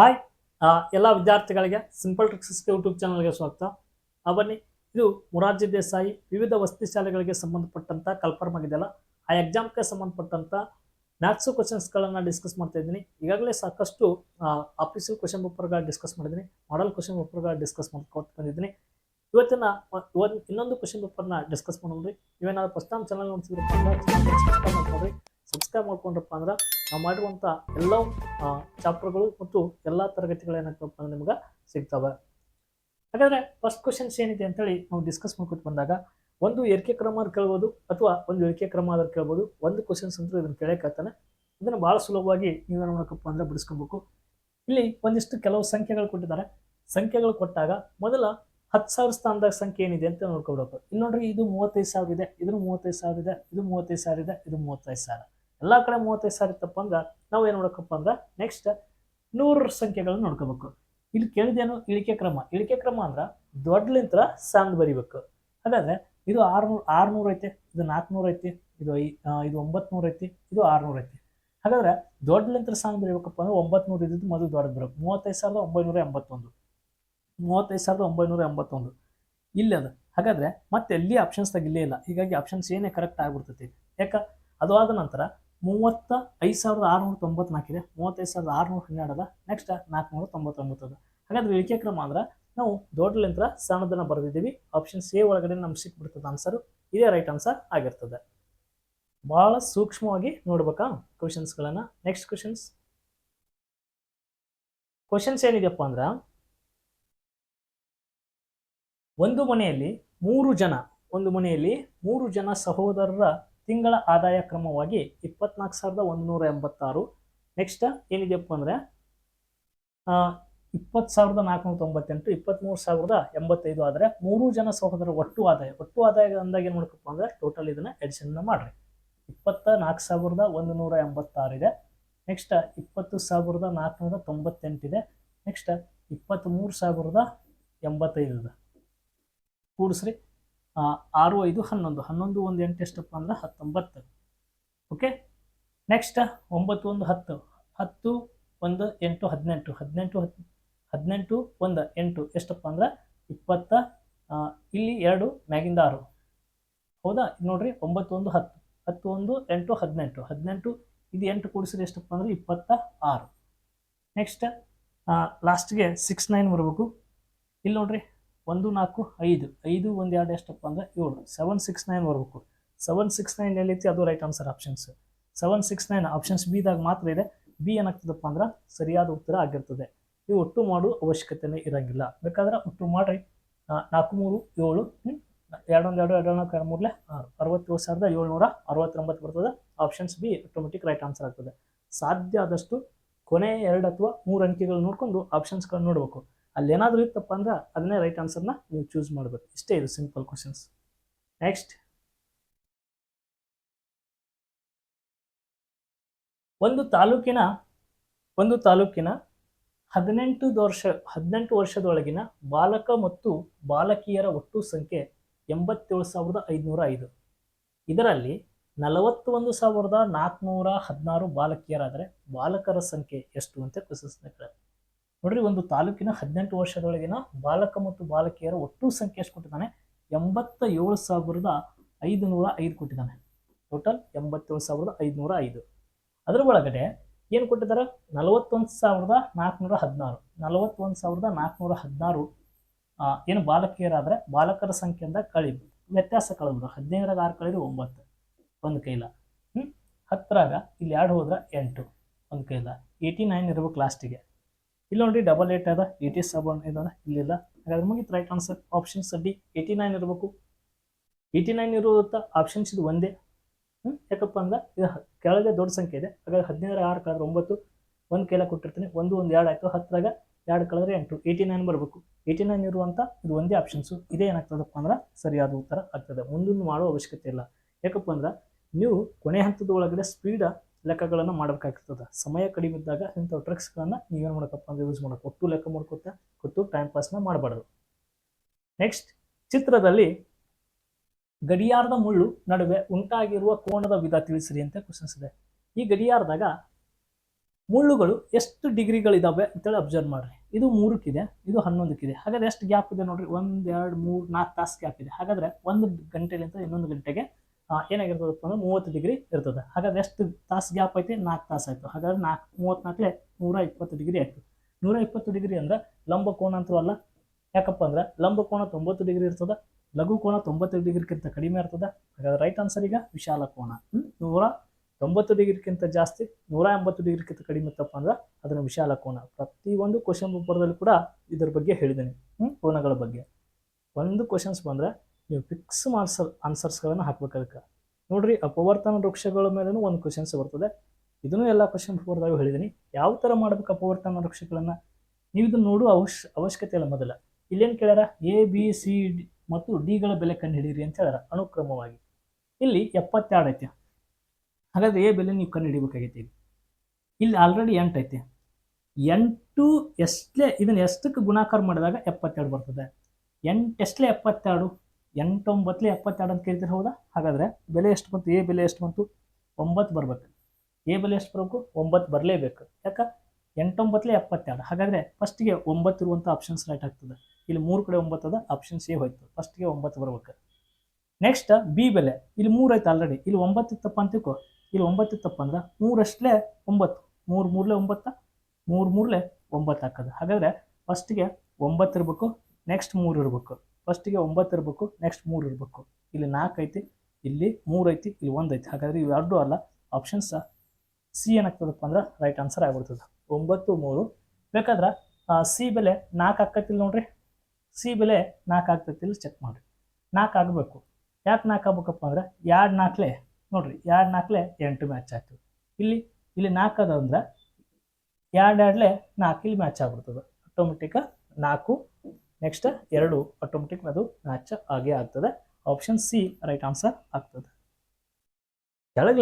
Hi ಎಲ್ಲ ವಿದ್ಯಾರ್ಥಿಗಳಿಗೆ simple tricks YouTube ಚಾನಲ್ಗೆ ಸ್ವಾಗತ. ಬನ್ನಿ. ಇದು ಮುರಾರ್ಜಿ ದೇಸಾಯಿ ವಿವಿಧ ವಸತಿ ಶಾಲೆಗಳಿಗೆ ಸಂಬಂಧಪಟ್ಟಂತ ಕಲ್ಪರ್ಮ್ ಆಗಿದೆಯಲ್ಲ ಆ ಎಕ್ಸಾಮ್ಗೆ ಸಂಬಂಧಪಟ್ಟಂತ ಮ್ಯಾಥ್ಸು ಕ್ವಶನ್ಸ್ಗಳನ್ನು ಡಿಸ್ಕಸ್ ಮಾಡ್ತಾ ಇದ್ದೀನಿ. ಈಗಾಗಲೇ ಸಾಕಷ್ಟು ಆಫೀಸಿಯಲ್ ಕ್ವಶನ್ ಪೇಪರ್ಗಳು ಡಿಸ್ಕಸ್ ಮಾಡಿದ್ದೀನಿ ಮಾಡಲ್ ಕ್ವಶನ್ ಪೇಪರ್ಗಳು ಡಿಸ್ಕಸ್ ಮಾಡ್ಕೊತ ಬಂದಿದ್ದೀನಿ. ಇವತ್ತಿನ, ಇವತ್ತು, ಇನ್ನೊಂದು ಕ್ವಶನ್ ಪೇಪರ್ನ ಡಿಸ್ಕಸ್ ಮಾಡೋಣ್ರಿ ನೀವೇನಾದ್ರು ಫಸ್ಟ್ ಟೈಮ್ ಚಾನಲ್ ನೋಡ್ತಿದ್ರಪ್ಪ ಅಂದ್ರೆ ಸಬ್ಸ್ಕ್ರೈಬ್ ಮಾಡ್ಕೊಂಡ್ರಪ್ಪ ಅಂದ್ರೆ ನಾವು ಮಾಡಿರುವಂಥ ಎಲ್ಲ ಚಾಪ್ಟರ್ಗಳು ಮತ್ತು ಎಲ್ಲ ತರಗತಿಗಳು ಏನಾಗ್ತವಪ್ಪ ಅಂದ್ರೆ ನಿಮ್ಗೆ ಸಿಗ್ತವೆ. ಹಾಗಾದ್ರೆ ಫಸ್ಟ್ ಕ್ವಶನ್ಸ್ ಏನಿದೆ ಅಂತೇಳಿ ನಾವು ಡಿಸ್ಕಸ್ ಮಾಡ್ಕೊಟ್ಟು ಬಂದಾಗ, ಒಂದು ಏರಿಕೆ ಕ್ರಮ ಅಂತ ಕೇಳ್ಬೋದು ಅಥವಾ ಒಂದು ಏರಿಕೆ ಕ್ರಮ ಆದ್ರೂ ಕೇಳ್ಬೋದು, ಒಂದು ಕ್ವಶನ್ಸ್ ಅಂತೂ ಇದನ್ನು ಕೇಳಕ್ಕಾಗ್ತಾನೆ ಇದನ್ನು ಭಾಳ ಸುಲಭವಾಗಿ ನೀವೇನು ಮಾಡಬೇಕಪ್ಪ ಅಂದರೆ ಬಿಡಿಸ್ಕೊಬೇಕು. ಇಲ್ಲಿ ಒಂದಿಷ್ಟು ಕೆಲವು ಸಂಖ್ಯೆಗಳು ಕೊಟ್ಟಿದ್ದಾರೆ. ಸಂಖ್ಯೆಗಳು ಕೊಟ್ಟಾಗ ಮೊದಲ ಹತ್ತು ಸಾವಿರ ಸ್ಥಾನದಾಗ ಸಂಖ್ಯೆ ಏನಿದೆ ಅಂತ ನೋಡ್ಕೊಬೇಕು. ಇಲ್ಲಿ ನೋಡ್ರಿ ಇದು ಮೂವತ್ತೈದು ಸಾವಿರ ಇದೆ, ಇದು ಮೂವತ್ತೈದು ಸಾವಿರ ಇದೆ, ಇದು ಮೂವತ್ತೈದು ಸಾವಿರ ಇದೆ, ಇದು ಮೂವತ್ತೈದು ಸಾವಿರ. ಎಲ್ಲ ಕಡೆ ಮೂವತ್ತೈದು ಸಾವಿರ ಇತ್ತಪ್ಪ ಅಂದ್ರೆ ನಾವು ಏನು ಮಾಡಬೇಕಪ್ಪ ಅಂದ್ರೆ ನೆಕ್ಸ್ಟ್ ನೂರು ಸಂಖ್ಯೆಗಳನ್ನ ನೋಡ್ಕೋಬೇಕು. ಇಲ್ಲಿ ಕೇಳಿದೇನು ಇಳಿಕೆ ಕ್ರಮ? ಇಳಿಕೆ ಕ್ರಮ ಅಂದ್ರೆ ದೊಡ್ಡಲಿಂತ್ರ ಸಣ್ಣ ಬರಿಬೇಕು. ಹಾಗಾದ್ರೆ ಇದು ಆರ್ನೂರು ಆರ್ನೂರು ಐತೆ, ಇದು ನಾಲ್ಕುನೂರು ಐತಿ, ಇದು ಐ ಇದು ಒಂಬತ್ನೂರು ಐತಿ, ಇದು ಆರ್ನೂರು ಐತಿ. ಹಾಗಾದ್ರೆ ದೊಡ್ಡಲಿಂತ ಸಣ್ಣ ಬರಿಬೇಕಪ್ಪ ಅಂದ್ರೆ ಒಂಬತ್ನೂರು ಇದ್ದಿದ್ದು ಮೊದಲು ದೊಡ್ಡದು ಬರಬೇಕು. ಮೂವತ್ತೈದು ಸಾವಿರದ ಒಂಬೈನೂರ ಎಂಬತ್ತೊಂದು. ಮೂವತ್ತೈದು ಸಾವಿರದ ಒಂಬೈನೂರ ಎಂಬತ್ತೊಂದು. ಇಲ್ಲಿ ಅದು. ಹಾಗಾದ್ರೆ ಮತ್ತೆ ಎಲ್ಲಿ ಆಪ್ಷನ್ಸ್ದಾಗ ಇಲ್ಲೇ ಇಲ್ಲ. ಹೀಗಾಗಿ ಆಪ್ಷನ್ಸ್ ಏನೇ ಕರೆಕ್ಟ್ ಆಗ್ಬಿಡ್ತೈತಿ. ಯಾಕ? ಅದು ಆದ ನಂತರ ಮೂವತ್ತ ಐದು ಸಾವಿರದ ಆರುನೂರ ತೊಂಬತ್ನಾಲ್ಕಿದೆ. ಮೂವತ್ತೈದು ಸಾವಿರದ ಆರುನೂರ ಹನ್ನೆರಡದ ನೆಕ್ಸ್ಟ್ ನಾಲ್ಕುನೂರ ತೊಂಬತ್ತೊಂಬತ್ತದ. ಹಾಗಾದ್ರೆ ಇಳಿಕೆ ಕ್ರಮ ಅಂದ್ರೆ ನಾವು ದೊಡ್ಡಲಿಂತ್ರ ಸಣ್ಣದನ್ನ ಬರೆದಿದ್ದೀವಿ. ಆಪ್ಷನ್ ಸಿ ಒಳಗಡೆ ನಮ್ಗೆ ಸಿಕ್ಬಿಡ್ತದೆ ಆನ್ಸರು ಇದೇ ರೈಟ್ ಆನ್ಸರ್ ಆಗಿರ್ತದೆ. ಭಾಳ ಸೂಕ್ಷ್ಮವಾಗಿ ನೋಡ್ಬೇಕಾ ಕ್ವಶನ್ಸ್ಗಳನ್ನ ನೆಕ್ಸ್ಟ್ ಕ್ವಶನ್ಸ್ ಕ್ವಶನ್ಸ್ ಏನಿದೆಯಪ್ಪ ಅಂದ್ರೆ ಒಂದು ಮನೆಯಲ್ಲಿ ಮೂರು ಜನ, ಒಂದು ಮನೆಯಲ್ಲಿ ಮೂರು ಜನ ಸಹೋದರರ ತಿಂಗಳ ಆದಾಯ ಕ್ರಮವಾಗಿ ಇಪ್ಪತ್ನಾಲ್ಕು ಸಾವಿರದ ಒಂದುನೂರ ಎಂಬತ್ತಾರು. ನೆಕ್ಸ್ಟ್ ಏನಿದೆಯಪ್ಪ ಅಂದರೆ ಇಪ್ಪತ್ತು ಸಾವಿರದ ನಾಲ್ಕುನೂರ ತೊಂಬತ್ತೆಂಟು, ಇಪ್ಪತ್ತ್ಮೂರು ಸಾವಿರದ ಎಂಬತ್ತೈದು ಆದರೆ ಮೂರು ಜನ ಸಹೋದರ ಒಟ್ಟು ಆದಾಯ. ಒಟ್ಟು ಆದಾಯ ಅಂದಾಗ ಏನು ಮಾಡ್ಕಪ್ಪ ಅಂದರೆ ಟೋಟಲ್ ಇದನ್ನು ಎಡಿಷನ್ನ ಮಾಡಿರಿ. ಇಪ್ಪತ್ತ ನಾಲ್ಕು ಸಾವಿರದ ಒಂದು ನೂರ ಎಂಬತ್ತಾರು ಇದೆ. ನೆಕ್ಸ್ಟ್ ಇಪ್ಪತ್ತು ಸಾವಿರದ ನಾಲ್ಕುನೂರ ತೊಂಬತ್ತೆಂಟಿದೆ ನೆಕ್ಸ್ಟ್ ಇಪ್ಪತ್ತ್ಮೂರು ಸಾವಿರದ ಎಂಬತ್ತೈದು ಇದೆ. ಕೂಡಿಸ್ರಿ. ಆರು, ಐದು, ಹನ್ನೊಂದು. ಹನ್ನೊಂದು, ಒಂದು, ಎಂಟು ಎಷ್ಟಪ್ಪ ಅಂದ್ರೆ ಹತ್ತೊಂಬತ್ತು. ಓಕೆ ನೆಕ್ಸ್ಟ್ ಒಂಬತ್ತು, ಒಂದು, ಹತ್ತು. ಹತ್ತು, ಒಂದು, ಎಂಟು, ಹದಿನೆಂಟು. ಹದಿನೆಂಟು ಹತ್ತು ಹದಿನೆಂಟು, ಒಂದು, ಎಂಟು ಎಷ್ಟಪ್ಪ ಅಂದ್ರೆ ಇಪ್ಪತ್ತ ಇಲ್ಲಿ ಎರಡು, ಮ್ಯಾಗಿಂದ ಆರು. ಹೌದಾ? ನೋಡ್ರಿ, ಒಂಬತ್ತು, ಒಂದು, ಹತ್ತು. ಹತ್ತು, ಒಂದು, ಎಂಟು, ಹದಿನೆಂಟು. ಹದಿನೆಂಟು, ಇದು ಎಂಟು ಕೂಡಿಸಿದ್ರೆ ಎಷ್ಟಪ್ಪ ಅಂದ್ರೆ ಇಪ್ಪತ್ತ ಆರು. ನೆಕ್ಸ್ಟ್ ಲಾಸ್ಟ್ಗೆ ಸಿಕ್ಸ್ ನೈನ್ ಬರಬೇಕು. ಇಲ್ಲಿ ನೋಡ್ರಿ ಒಂದು ನಾಲ್ಕು ಐದು. ಐದು ಒಂದು ಎರಡು ಎಷ್ಟಪ್ಪ ಅಂದರೆ ಏಳು. ಸೆವೆನ್ ಸಿಕ್ಸ್ ನೈನ್ ಬರಬೇಕು. ಸೆವೆನ್ ಸಿಕ್ಸ್ ನೈನ್ ಎಲ್ಲೈತಿ ಅದು right answer options seven six nine options ಬಿದಾಗ ಮಾತ್ರ ಇದೆ. ಬಿ ಏನಾಗ್ತದಪ್ಪ ಅಂದ್ರೆ ಸರಿಯಾದ ಉತ್ತರ ಆಗಿರ್ತದೆ. ಇವು ಒಟ್ಟು ಮಾಡುವ ಅವಶ್ಯಕತೆನೇ ಇರಂಗಿಲ್ಲ. ಬೇಕಾದ್ರೆ ಒಟ್ಟು ಮಾಡ್ರಿ. ನಾಲ್ಕು, ಮೂರು, ಏಳು? ಎರಡೊಂದು, ಎರಡು ಎರಡು, ನಾಲ್ಕು, ಎರಡು ಆರು. ಅರವತ್ತೇಳು ಸಾವಿರದ ಏಳ್ನೂರ ಅರವತ್ತೊಂಬತ್ತು ಬರ್ತದೆ. Options B automatic right answer ಆಗ್ತದೆ. ಸಾಧ್ಯ ಆದಷ್ಟು ಕೊನೆಯ ಎರಡು ಅಥವಾ ಮೂರು ಅಂಕಿಗಳು ನೋಡ್ಕೊಂಡು ಆಪ್ಷನ್ಸ್ಗಳನ್ನ ನೋಡಬೇಕು. ಅಲ್ಲೇನಾದರೂ ಇತ್ತಪ್ಪ ಅಂದ್ರೆ ಅದನ್ನೇ ರೈಟ್ ಆನ್ಸರ್ನ ನೀವು ಚೂಸ್ ಮಾಡಬೇಕು. ಇಷ್ಟೇ ಇದು ಸಿಂಪಲ್ ಕ್ವಶನ್ಸ್ ನೆಕ್ಸ್ಟ್ ಒಂದು ತಾಲೂಕಿನ ಒಂದು ತಾಲೂಕಿನ ಹದಿನೆಂಟು ವರ್ಷ, ಹದಿನೆಂಟು ವರ್ಷದೊಳಗಿನ ಬಾಲಕ ಮತ್ತು ಬಾಲಕಿಯರ ಒಟ್ಟು ಸಂಖ್ಯೆ ಎಂಬತ್ತೇಳು ಸಾವಿರದ ಐದುನೂರ ಐದು. ಇದರಲ್ಲಿ ನಲವತ್ತೊಂದು ಸಾವಿರದ ನಾಲ್ಕುನೂರ ಹದಿನಾರು ಬಾಲಕಿಯರಾದರೆ ಬಾಲಕರ ಸಂಖ್ಯೆ ಎಷ್ಟು ಅಂತ ಕ್ವಶನ್ಸ್ನ ನೋಡ್ರಿ, ಒಂದು ತಾಲೂಕಿನ ಹದಿನೆಂಟು ವರ್ಷದೊಳಗಿನ ಬಾಲಕ ಮತ್ತು ಬಾಲಕಿಯರ ಒಟ್ಟು ಸಂಖ್ಯೆ ಎಷ್ಟು ಕೊಟ್ಟಿದ್ದಾನೆ. ಎಂಬತ್ತ ಏಳು ಸಾವಿರದ ಐದು ನೂರ ಐದು ಕೊಟ್ಟಿದ್ದಾನೆ. ಟೋಟಲ್ ಎಂಬತ್ತೇಳು ಸಾವಿರದ ಐದುನೂರ ಐದು. ಅದರ ಒಳಗಡೆ ಏನು ಕೊಟ್ಟಿದ್ದಾರೆ? ನಲವತ್ತೊಂದು ಸಾವಿರದ ನಾಲ್ಕುನೂರ ಹದಿನಾರು. ನಲವತ್ತೊಂದು ಸಾವಿರದ ನಾಲ್ಕುನೂರ ಹದಿನಾರು ಏನು ಬಾಲಕಿಯರಾದರೆ ಬಾಲಕರ ಸಂಖ್ಯೆಯಿಂದ ಕಳಿ ವ್ಯತ್ಯಾಸ ಕಳೆದ್ರು ಹದಿನೈದರಾಗ ಆರು ಕಳೆದ್ರೆ ಒಂಬತ್ತು. ಒಂದು ಕೈಲ. ಹ್ಞೂ ಹತ್ತರಾಗ ಇಲ್ಲಿ ಎರಡು ಹೋದ್ರೆ ಎಂಟು. ಒಂದು ಕೈಲ. ಏಯ್ಟಿ ನೈನ್ ಇರ್ಬೇಕು ಲಾಸ್ಟಿಗೆ ಇಲ್ಲಿ ನೋಡಿ ಡಬಲ್ ಏಟ್ ಅದ ಏಯ್ಟಿ ಸೆವೆನ್ ಇದ ಇಲ್ಲಿಲ್ಲ. ಹಾಗಾದ್ರೆ ಮುಗಿತು right answer options D eighty nine ಇರಬೇಕು. ಏಯ್ಟಿ ನೈನ್ ಇರುವಂಥ ಆಪ್ಷನ್ಸ್ ಇದು ಒಂದೇ. ಹ್ಞೂ ಯಾಕಪ್ಪ ಅಂದ್ರೆ ಇದು ಕೆಳಗೆ ದೊಡ್ಡ ಸಂಖ್ಯೆ ಇದೆ. ಹಾಗಾದ್ರೆ ಹದಿನಾರು, ಆರು ಕಳೆದ್ರೆ ಒಂಬತ್ತು, ಒಂದು ಕೈಲ ಕೊಟ್ಟಿರ್ತೀನಿ. ಒಂದು ಒಂದು, ಎರಡು ಆಯಿತು. ಹತ್ತರಾಗ ಎರಡು ಕಳೆದ್ರೆ ಎಂಟು. ಏಯ್ಟಿ ನೈನ್ ಬರಬೇಕು. ಏಯ್ಟಿ ನೈನ್ ಇರುವಂಥ ಇದು ಒಂದೇ ಆಪ್ಷನ್ಸು ಇದೇ ಏನಾಗ್ತದಪ್ಪ ಅಂದ್ರೆ ಸರಿಯಾದ ಉತ್ತರ ಆಗ್ತದೆ. ಮುಂದೊಂದು ಮಾಡೋ ಅವಶ್ಯಕತೆ ಇಲ್ಲ. ಯಾಕಪ್ಪ ಅಂದ್ರೆ ನೀವು ಕೊನೆ ಹಂತದ ಒಳಗಡೆ ಸ್ಪೀಡ ಲೆಕ್ಕಗಳನ್ನು ಮಾಡಬೇಕಾಗ್ತದೆ. ಸಮಯ ಕಡಿಮೆ ಇದ್ದಾಗ ಇಂಥ ಟ್ರಿಕ್ಸ್ಗಳನ್ನು ನೀವೇನು ಮಾಡಬೇಕಪ್ಪ ಅಂದ್ರೆ ಯೂಸ್ ಮಾಡೋಕೆ ಒಟ್ಟು ಲೆಕ್ಕ ಮಾಡ್ಕೊತ ಕೊಟ್ಟು ಟೈಮ್ ಪಾಸ್ನ ಮಾಡಬಾರ್ದು. ನೆಕ್ಸ್ಟ್ ಚಿತ್ರದಲ್ಲಿ ಗಡಿಯಾರದ ಮುಳ್ಳು ನಡುವೆ ಉಂಟಾಗಿರುವ ಕೋಣದ ವಿಧ ತಿಳಿಸಿರಿ ಅಂತ ಕ್ವಶನ್ಸ್ ಇದೆ. ಈ ಗಡಿಯಾರದಾಗ ಮುಳ್ಳುಗಳು ಎಷ್ಟು ಡಿಗ್ರಿಗಳಿದಾವೆ ಅಂತೇಳಿ ಅಬ್ಸರ್ವ್ ಮಾಡ್ರಿ. ಇದು ಮೂರಕ್ಕಿದೆ, ಇದು ಹನ್ನೊಂದಕ್ಕಿದೆ. ಹಾಗಾದ್ರೆ ಎಷ್ಟು ಗ್ಯಾಪ್ ಇದೆ ನೋಡ್ರಿ? ಒಂದು, ಎರಡು, ಮೂರು, ನಾಲ್ಕು ತಾಸು ಗ್ಯಾಪ್ ಇದೆ. ಹಾಗಾದ್ರೆ ಒಂದು ಗಂಟೆಲಿಂದ ಇನ್ನೊಂದು ಗಂಟೆಗೆ ಏನಾಗಿರ್ತದಪ್ಪ ಅಂದ್ರೆ ಮೂವತ್ತು ಡಿಗ್ರಿ ಇರ್ತದೆ. ಹಾಗಾದ್ರೆ ಎಷ್ಟು ತಾಸು ಗ್ಯಾಪ್ ಐತಿ? ನಾಲ್ಕು ತಾಸು ಆಯಿತು. ಹಾಗಾದ್ರೆ ನಾಲ್ಕು, ಮೂವತ್ನಾಲ್ಕಲೆ ನೂರ ಇಪ್ಪತ್ತು ಡಿಗ್ರಿ ಆಯ್ತು ನೂರ ಇಪ್ಪತ್ತು ಡಿಗ್ರಿ ಅಂದ್ರೆ ಲಂಬ ಕೋಣ ಅಂತೂ ಅಲ್ಲ. ಯಾಕಪ್ಪ ಅಂದ್ರೆ ಲಂಬ ಕೋನ ತೊಂಬತ್ತು ಡಿಗ್ರಿ ಇರ್ತದ, ಲಘು ಕೋನ ತೊಂಬತ್ತು ಡಿಗ್ರಿಗಿಂತ ಕಡಿಮೆ ಇರ್ತದ. ಹಾಗಾದ್ರೆ ರೈಟ್ ಆನ್ಸರ್ ಈಗ ವಿಶಾಲ ಹ್ಮ್? ನೂರ ತೊಂಬತ್ತು ಡಿಗ್ರಿಗಿಂತ ಜಾಸ್ತಿ, ನೂರ ಎಂಬತ್ತು ಡಿಗ್ರಿಗಿಂತ ಕಡಿಮೆ ಇತ್ತಪ್ಪ ಅಂದ್ರೆ ಅದನ್ನು ವಿಶಾಲ ಕೋನ. ಪ್ರತಿಯೊಂದು ಕ್ವಶನ್ ಪೇಪರ್ದಲ್ಲಿ ಕೂಡ ಇದ್ರ ಬಗ್ಗೆ ಹೇಳಿದ್ದೀನಿ. ಹ್ಞೂ ಕೋನಗಳ ಬಗ್ಗೆ. ಒಂದು ಕ್ವಶನ್ಸ್ ಬಂದ್ರೆ ನೀವು ಫಿಕ್ಸ್ ಆನ್ಸರ್ ಆನ್ಸರ್ಸ್ಗಳನ್ನು ಹಾಕ್ಬೇಕು ಅದಕ್ಕೆ ನೋಡ್ರಿ, ಅಪವರ್ತನ ವೃಕ್ಷಗಳ ಮೇಲೂ ಒಂದು ಕ್ವಶನ್ಸ್ ಬರ್ತದೆ. ಇದನ್ನು ಎಲ್ಲ ಕ್ವಶನ್ ಪೇಪರ್ದಾಗ ಹೇಳಿದ್ದೀನಿ ಯಾವ ಥರ ಮಾಡ್ಬೇಕು ಅಪವರ್ತನ ವೃಕ್ಷಗಳನ್ನು? ನೀವು ಇದನ್ನು ನೋಡುವ ಅವಶ್ಯ, ಅವಶ್ಯಕತೆ ಇಲ್ಲ ಮೊದಲ. ಇಲ್ಲೇನು ಕೇಳ್ಯಾರ? ಎ ಬಿ ಸಿ ಡಿ ಮತ್ತು ಡಿಗಳ ಬೆಲೆ ಕಂಡು ಹಿಡೀರಿ ಅಂತ ಹೇಳ್ಯಾರ ಅನುಕ್ರಮವಾಗಿ. ಇಲ್ಲಿ ಎಪ್ಪತ್ತೆರಡು ಐತೆ. ಹಾಗಾದ್ರೆ ಎ ಬೆಲೆ ನೀವು ಕಂಡು ಹಿಡಿಬೇಕಾಗೈತಿ ಇಲ್ಲಿ. ಇಲ್ಲಿ ಆಲ್ರೆಡಿ ಎಂಟು ಐತೆ. ಎಂಟು ಎಷ್ಟೇ ಇದನ್ನು ಎಷ್ಟಕ್ಕೆ ಗುಣಾಕಾರ ಮಾಡಿದಾಗ ಎಪ್ಪತ್ತೆರಡು ಬರ್ತದೆ. ಎಂಟು ಎಷ್ಟಲೇ ಎಪ್ಪತ್ತೆರಡು? ಎಂಟೊಂಬತ್ತಲೇ ಎಪ್ಪತ್ತೆರಡು ಅಂತ ಕೇಳ್ತೀರಿ ಹೌದಾ? ಹಾಗಾದ್ರೆ ಬೆಲೆ ಎಷ್ಟು ಬಂತು? ಎ ಬೆಲೆ ಎಷ್ಟು ಬಂತು? ಒಂಬತ್ತು ಬರಬೇಕು. ಎ ಬೆಲೆ ಎಷ್ಟು ಬರಬೇಕು? ಒಂಬತ್ತು ಬರಲೇಬೇಕು. ಯಾಕೆ? ಎಂಟೊಂಬತ್ತಲೇ ಎಪ್ಪತ್ತೆರಡು. ಹಾಗಾದರೆ ಫಸ್ಟಿಗೆ ಒಂಬತ್ತು ಇರುವಂಥ ಆಪ್ಷನ್ಸ್ ರೈಟ್ ಆಗ್ತದೆ. ಇಲ್ಲಿ ಮೂರು ಕಡೆ ಒಂಬತ್ತು ಅದ ಆಪ್ಷನ್ ಸಿ ಹೋಯ್ತು. ಫಸ್ಟಿಗೆ ಒಂಬತ್ತು ಬರಬೇಕು. ನೆಕ್ಸ್ಟ್ ಬಿ ಬೆಲೆ. ಇಲ್ಲಿ ಮೂರು ಆಯ್ತು ಆಲ್ರೆಡಿ ಇಲ್ಲಿ ಒಂಬತ್ತು ಇತ್ತಪ್ಪ ಅಂತಿಕೋ ಇಲ್ಲಿ ಒಂಬತ್ತು ಇತ್ತಪ್ಪ ಅಂದ್ರೆ ಮೂರಷ್ಟಲೇ ಒಂಬತ್ತು. ಮೂರು ಮೂರಲೇ ಒಂಬತ್ತ, ಮೂರು ಮೂರಲೇ ಒಂಬತ್ತು ಹಾಕೋದು ಹಾಗಾದ್ರೆ ಫಸ್ಟಿಗೆ ಒಂಬತ್ತು ಇರಬೇಕು ನೆಕ್ಸ್ಟ್ ಮೂರು ಇರಬೇಕು. ಫಸ್ಟಿಗೆ ಒಂಬತ್ತು ಇರಬೇಕು ನೆಕ್ಸ್ಟ್ ಮೂರು ಇರಬೇಕು. ಇಲ್ಲಿ ನಾಲ್ಕು ಐತಿ, ಇಲ್ಲಿ ಮೂರು ಐತಿ, ಇಲ್ಲಿ ಒಂದು ಐತಿ. ಹಾಗಾದ್ರೆ ಇವು ಎರಡು ಅಲ್ಲ ಆಪ್ಷನ್ಸ್ ಸಿ ಏನಾಗ್ತದಪ್ಪ ಅಂದ್ರೆ ರೈಟ್ ಆನ್ಸರ್ ಆಗ್ಬಿಡ್ತದೆ. ಒಂಬತ್ತು, ಮೂರು. ಬೇಕಾದ್ರೆ ಸಿ ಬೆಲೆ ನಾಲ್ಕು ಆಕತಿಲ್ಲ ನೋಡ್ರಿ. ಸಿ ಬೆಲೆ ನಾಲ್ಕು ಆಗ್ತೈತಿಲ್ಲ ಚೆಕ್ ಮಾಡಿರಿ. ನಾಲ್ಕು ಆಗಬೇಕು. ಯಾಕೆ ನಾಲ್ಕು ಆಗ್ಬೇಕಪ್ಪ ಅಂದ್ರೆ, ಎರಡು ನಾಲ್ಕಲೆ, ನೋಡ್ರಿ, ಎರಡು ನಾಲ್ಕಲೆ ಎಂಟು ಮ್ಯಾಚ್ ಆಯ್ತು. ಇಲ್ಲಿ ಇಲ್ಲಿ ನಾಲ್ಕು ಅದ ಅಂದ್ರೆ, ಎರಡು ಎರಡಲೇ ನಾಲ್ಕು ಇಲ್ಲಿ ಮ್ಯಾಚ್ ಆಗ್ಬಿಡ್ತದೆ. ಆಟೋಮೆಟಿಕ್ ನಾಲ್ಕು ನೆಕ್ಸ್ಟ್ ಎರಡು ಆಟೋಮೆಟಿಕ್ ಅದು ಮ್ಯಾಚ್ ಆಗೇ ಆಗ್ತದೆ. ಆಪ್ಷನ್ ಸಿ ರೈಟ್ ಆನ್ಸರ್ ಆಗ್ತದೆ.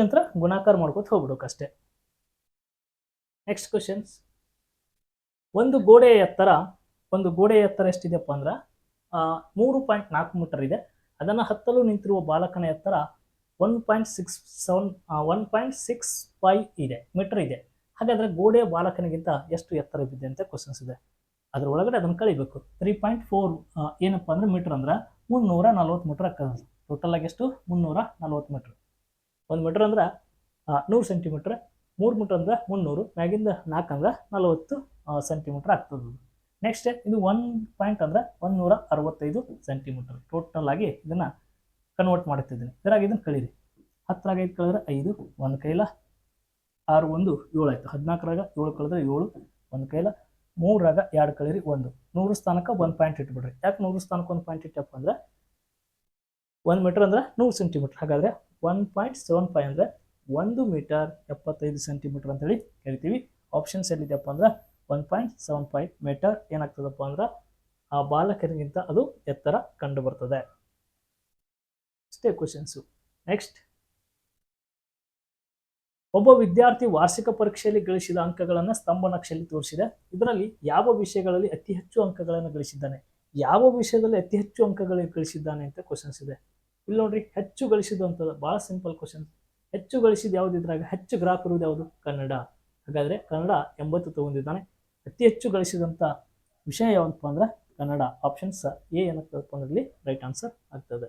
ನಂತರ ಗುಣಾಕಾರ ಮಾಡ್ಕೋತ ಹೋಗ್ಬಿಡೋಕಷ್ಟೇ ನೆಕ್ಸ್ಟ್ ಕ್ವಶನ್ಸ್ ಒಂದು ಗೋಡೆಯ ಎತ್ತರ, ಒಂದು ಗೋಡೆಯ ಎತ್ತರ ಎಷ್ಟಿದೆಯಪ್ಪ ಅಂದ್ರೆ ಮೂರು ಪಾಯಿಂಟ್ ನಾಲ್ಕು ಮೀಟರ್ ಇದೆ. ಅದನ್ನು ಹತ್ತಲು ನಿಂತಿರುವ ಬಾಲಕನ ಎತ್ತರ one point six seven one point six five ಇದೆ ಮೀಟರ್ ಇದೆ. ಹಾಗಾದರೆ ಗೋಡೆಯ ಬಾಲಕನಿಗಿಂತ ಎಷ್ಟು ಎತ್ತರ ಬಿದ್ದೆ ಅಂತ ಕ್ವಶನ್ಸ್ ಇದೆ. ಅದ್ರ ಒಳಗಡೆ ಅದನ್ನು ಕಳಿಬೇಕು. ತ್ರೀ ಪಾಯಿಂಟ್ ಫೋರ್ ಏನಪ್ಪ ಅಂದ್ರೆ ಮೀಟರ್ ಅಂದ್ರೆ ಮುನ್ನೂರ ನಲ್ವತ್ತು ಮೀಟರ್ ಆಗ್ತದೆ ಟೋಟಲ್ ಆಗಿ ಎಷ್ಟು? ಮುನ್ನೂರ ನಲ್ವತ್ತು ಮೀಟರ್ ಒಂದು ಮೀಟರ್ ಅಂದ್ರೆ ನೂರು ಸೆಂಟಿಮೀಟ್ರ್ ಮೂರು ಮೀಟರ್ ಅಂದ್ರೆ ಮುನ್ನೂರು, ಮ್ಯಾಗಿಂದ ನಾಲ್ಕು ಅಂದ್ರೆ ನಲವತ್ತು ಸೆಂಟಿಮೀಟ್ರ್ ಆಗ್ತದೆ ನೆಕ್ಸ್ಟ್ ಇದು ಒನ್ ಪಾಯಿಂಟ್ ಅಂದ್ರೆ ಒಂದೂರ ಅರವತ್ತೈದು ಸೆಂಟಿಮೀಟರ್ ಟೋಟಲ್ ಆಗಿ ಇದನ್ನ ಕನ್ವರ್ಟ್ ಮಾಡ್ತಿದ್ದೀನಿ. ಇದರಾಗ ಇದನ್ನು ಕಳೀರಿ. ಹತ್ತರಾಗ ಐದು ಕಳೆದ್ರೆ ಐದು, ಒಂದು ಕೈಲ ಆರು ಒಂದು ಏಳು ಆಯ್ತು. ಹದಿನಾಲ್ಕರಾಗ ಏಳು ಕಳೆದ್ರೆ ಏಳು, ಒಂದು ಕೈಲ ಮೂರಾಗ ಎರಡು ಕಳೀರಿ ಒಂದು. ನೂರು ಸ್ಥಾನಕ್ಕೆ ಒಂದು ಪಾಯಿಂಟ್ ಇಟ್ಬಿಡ್ರಿ. ಯಾಕೆ ನೂರು ಸ್ಥಾನಕ್ಕೆ ಒಂದು ಪಾಯಿಂಟ್ ಇಟ್ಟಪ್ಪ ಅಂದ್ರೆ ಒಂದು ಮೀಟರ್ ಅಂದ್ರೆ ನೂರು ಸೆಂಟಿಮೀಟ್ರ್ ಹಾಗಾದರೆ ಒನ್ ಪಾಯಿಂಟ್ ಸೆವೆನ್ ಫೈವ್ ಅಂದರೆ ಒಂದು ಮೀಟರ್ ಎಪ್ಪತ್ತೈದು ಸೆಂಟಿಮೀಟರ್ ಅಂತೇಳಿ ಹೇಳ್ತೀವಿ ಆಪ್ಷನ್ಸ್ ಎಲ್ಲಿದೆಯಪ್ಪ ಅಂದ್ರೆ one point seven five metre ಏನಾಗ್ತದಪ್ಪ ಅಂದ್ರೆ ಆ ಬಾಲಕರಿಗಿಂತ ಅದು ಎತ್ತರ ಕಂಡು ಬರ್ತದೆ. ಅಷ್ಟೇ ಕ್ವಶನ್ಸು ನೆಕ್ಸ್ಟ್ ಒಬ್ಬ ವಿದ್ಯಾರ್ಥಿ ವಾರ್ಷಿಕ ಪರೀಕ್ಷೆಯಲ್ಲಿ ಗಳಿಸಿದ ಅಂಕಗಳನ್ನು ಸ್ತಂಭ ನಕ್ಷೆಯಲ್ಲಿ ತೋರಿಸಿದೆ. ಇದರಲ್ಲಿ ಯಾವ ವಿಷಯಗಳಲ್ಲಿ ಅತಿ ಹೆಚ್ಚು ಅಂಕಗಳನ್ನು ಗಳಿಸಿದ್ದಾನೆ? ಯಾವ ವಿಷಯದಲ್ಲಿ ಅತಿ ಹೆಚ್ಚು ಅಂಕಗಳು ಗಳಿಸಿದ್ದಾನೆ ಅಂತ ಕ್ವಶನ್ಸ್ ಇದೆ. ಇಲ್ಲಿ ನೋಡ್ರಿ, ಹೆಚ್ಚು ಗಳಿಸಿದ್ದು ಅಂತದ್ದು ಭಾಳ ಸಿಂಪಲ್ ಕ್ವಶನ್ ಹೆಚ್ಚು ಗಳಿಸಿದ ಯಾವ್ದು ಇದ್ರಾಗ? ಹೆಚ್ಚು ಗ್ರಾಫ್ ಇರುವುದು ಯಾವುದು? ಕನ್ನಡ. ಹಾಗಾದ್ರೆ ಕನ್ನಡ ಎಂಬತ್ತು ತಗೊಂಡಿದ್ದಾನೆ. ಅತಿ ಹೆಚ್ಚು ಗಳಿಸಿದಂಥ ವಿಷಯ ಯಾವಪ್ಪ ಅಂದ್ರೆ ಕನ್ನಡ. ಆಪ್ಷನ್ಸ್ ಎ ಏನಾಗ್ತದಪ್ಪ ಅಂದ್ರೆ ರೈಟ್ ಆನ್ಸರ್ ಆಗ್ತದೆ.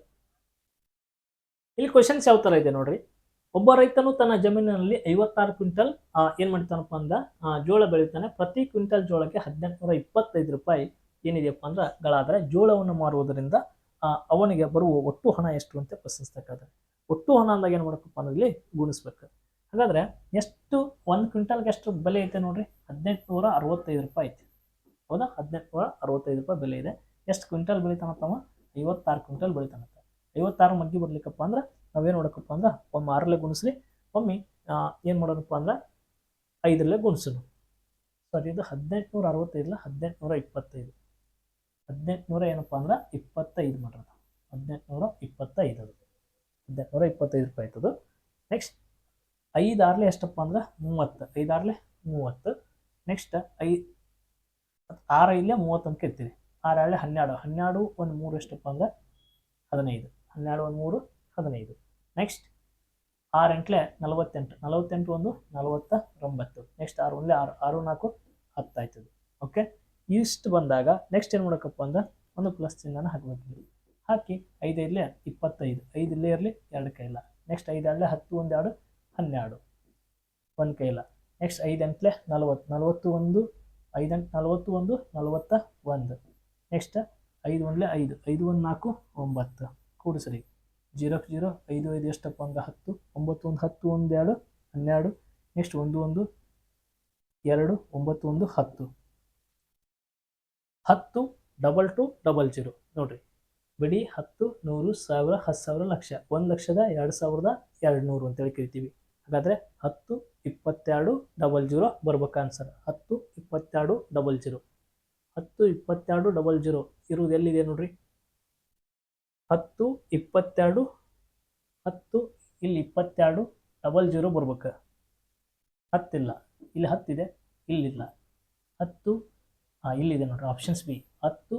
ಇಲ್ಲಿ ಕ್ವಶನ್ಸ್ ಯಾವ ಥರ ಇದೆ ನೋಡ್ರಿ? ಒಬ್ಬ ರೈತನು ತನ್ನ ಜಮೀನಿನಲ್ಲಿ ಐವತ್ತಾರು ಕ್ವಿಂಟಲ್ ಏನು ಮಾಡ್ತಾನಪ್ಪ ಅಂದ? ಜೋಳ ಬೆಳಿತಾನೆ. ಪ್ರತಿ ಕ್ವಿಂಟಲ್ ಜೋಳಕ್ಕೆ ಹದಿನೆಂಟುನೂರ ಇಪ್ಪತ್ತೈದು ರೂಪಾಯಿ ಏನಿದೆಯಪ್ಪ ಅಂದ್ರೆ ಗಳಾದರೆ ಜೋಳವನ್ನು ಮಾರುವುದರಿಂದ ಅವನಿಗೆ ಬರುವ ಒಟ್ಟು ಹಣ ಎಷ್ಟು ಅಂತ ಪ್ರಶ್ನಿಸ್ತಕ್ಕಂಥ ಒಟ್ಟು ಹಣ ಅಂದಾಗ ಏನು ಮಾಡಬೇಕಪ್ಪ ಇಲ್ಲಿ ಗುಣಿಸ್ಬೇಕು. ಹಾಗಾದ್ರೆ ಎಷ್ಟು, ಒಂದು ಕ್ವಿಂಟಲ್ಗೆ ಎಷ್ಟು ಬೆಲೆ ಐತೆ ನೋಡ್ರಿ? ಹದಿನೆಂಟುನೂರ ಅರವತ್ತೈದು ರೂಪಾಯಿ ಐತೆ. ಹೌದಾ? ಹದಿನೆಂಟುನೂರ ಅರವತ್ತೈದು ರೂಪಾಯಿ ಬೆಲೆ ಇದೆ. ಎಷ್ಟು ಕ್ವಿಂಟಲ್ ಬೆಳಿತಾನತ್ತವ? ಐವತ್ತಾರು ಕ್ವಿಂಟಲ್ ಬೆಳಿತಾನತ್ತ. ಐವತ್ತಾರು ಮಗ್ಗಿ ಬರ್ಲಿಕ್ಕಪ್ಪ ಅಂದ್ರೆ ನಾವೇನು ಮಾಡೋಕ್ಕಪ್ಪ ಅಂದ್ರೆ ಒಮ್ಮೆ ಆರಲ್ಲೇ ಗುಣಿಸ್ರಿ, ಒಮ್ಮೆ ಏನು ಮಾಡೋಣಪ್ಪ ಅಂದ್ರೆ ಐದರಲ್ಲೇ ಗುಣಿಸೋಣ ಸಾರಿ, ಇದು ಹದಿನೆಂಟುನೂರ ಅರವತ್ತೈದಲ್ಲ ಹದಿನೆಂಟುನೂರ ಇಪ್ಪತ್ತೈದು. ಹದಿನೆಂಟುನೂರ ಏನಪ್ಪ ಅಂದ್ರೆ ಇಪ್ಪತ್ತೈದು ಮಾಡಿರೋದು. ಹದಿನೆಂಟುನೂರ ಇಪ್ಪತ್ತೈದು ಅದು. ಹದಿನೆಂಟುನೂರ ಇಪ್ಪತ್ತೈದು ರೂಪಾಯಿ ಆಯ್ತದು ನೆಕ್ಸ್ಟ್ ಐದು ಎಷ್ಟಪ್ಪ ಅಂದ್ರೆ ಮೂವತ್ತು. ಐದು ಮೂವತ್ತು. ನೆಕ್ಸ್ಟ್ ಐ, ಆರು ಇಲ್ಲೇ ಮೂವತ್ತು ಅಂತ ಇರ್ತೀವಿ ಆರು ಆರಲೆ ಹನ್ನೆರಡು. ಹನ್ನೆರಡು ಒಂದು ಮೂರು ಎಷ್ಟಪ್ಪ ಅಂದ್ರೆ ಹದಿನೈದು. ಹನ್ನೆರಡು ಒಂದು ಮೂರು ಹದಿನೈದು. ನೆಕ್ಸ್ಟ್ ಆರು ಎಂಟ್ಲೆ ನಲವತ್ತೆಂಟು. ನಲವತ್ತೆಂಟು ಒಂದು ನಲವತ್ತ ಒಂಬತ್ತು ನೆಕ್ಸ್ಟ್ ಆರು ಒಂದ್ಲೆ ಆರು ಆರು ನಾಲ್ಕು ಹತ್ತಾಯ್ತದೆ. ಓಕೆ ಇಷ್ಟು ಬಂದಾಗ ನೆಕ್ಸ್ಟ್ ಏನು ಮಾಡೋಕಪ್ಪ ಅಂದ್ರೆ ಒಂದು ಪ್ಲಸ್ ಚಿಹ್ನ ಹಾಕಬೇಕು. ಹಾಕಿ ಐದು ಇರಲಿ ಇಪ್ಪತ್ತೈದು. ಐದು ಇಲ್ಲೇ ಇರಲಿ ಎರಡು ಕೈಲ. ನೆಕ್ಸ್ಟ್ ಐದು ಎರಡಲೆ ಹತ್ತು, ಒಂದು ಎರಡು, ಹನ್ನೆರಡು. ಒಂದು ಕೈಲ. ನೆಕ್ಸ್ಟ್ ಐದು ಎಂಟ್ಲೆ ನಲವತ್ತು. ನಲವತ್ತು ಒಂದು, ಐದಂಟು, ನಲವತ್ತು ಒಂದು, ನಲವತ್ತ ಒಂದು. ನೆಕ್ಸ್ಟ್ ಐದು ಒಂದ್ಲೆ ಐದು. ಐದು ಒಂದು ನಾಲ್ಕು, ಒಂಬತ್ತು. ಕೂಡಿಸ್ರಿ ಜೀರೋಕ್ಕೆ ಜೀರೋ, ಐದು ಐದು, ಎಷ್ಟಪ್ಪ ಅಂದ್ರೆ ಹತ್ತು ಒಂಬತ್ತು ಒಂದು ಹತ್ತು ಒಂದು ಎರಡು, ಹನ್ನೆರಡು ನೆಕ್ಸ್ಟ್ ಒಂದು ಒಂದು, ಎರಡು, ಒಂಬತ್ತು, ಒಂದು, ಹತ್ತು. ಹತ್ತು ಡಬಲ್ ಟು ಡಬಲ್ ಜೀರೋ ನೋಡ್ರಿ, ಬಿಡಿ ಹತ್ತು, ನೂರು, ಸಾವಿರ, ಹತ್ತು ಸಾವಿರ, ಲಕ್ಷ. ಒಂದು ಲಕ್ಷದ ಎರಡು ಸಾವಿರದ ಎರಡು ನೂರು ಅಂತೇಳಿ ಕರಿತೀವಿ. ಹಾಗಾದರೆ ಹತ್ತು, ಇಪ್ಪತ್ತೆರಡು ಡಬಲ್ ಜೀರೋ ಬರ್ಬೇಕು ಆನ್ಸರ್ ಹತ್ತು, ಇಪ್ಪತ್ತೆರಡು ಡಬಲ್ ಜೀರೋ ಹತ್ತು, ಇಪ್ಪತ್ತೆರಡು ಡಬಲ್ ಜೀರೋ ಇರುವುದು ಎಲ್ಲಿದೆ ನೋಡ್ರಿ? ಹತ್ತು ಇಪ್ಪತ್ತೆರಡು ಹತ್ತು ಇಲ್ಲಿ ಇಪ್ಪತ್ತೆರಡು ಡಬಲ್ ಜೀರೋ ಬರ್ಬೇಕು. ಹತ್ತಿಲ್ಲ. ಇಲ್ಲಿ ಹತ್ತಿದೆ ಇಲ್ಲಿಲ್ಲ. ಹತ್ತು ಹಾಂ ಇಲ್ಲಿದೆ ನೋಡ್ರಿ ಆಪ್ಷನ್ಸ್ ಬಿ ಹತ್ತು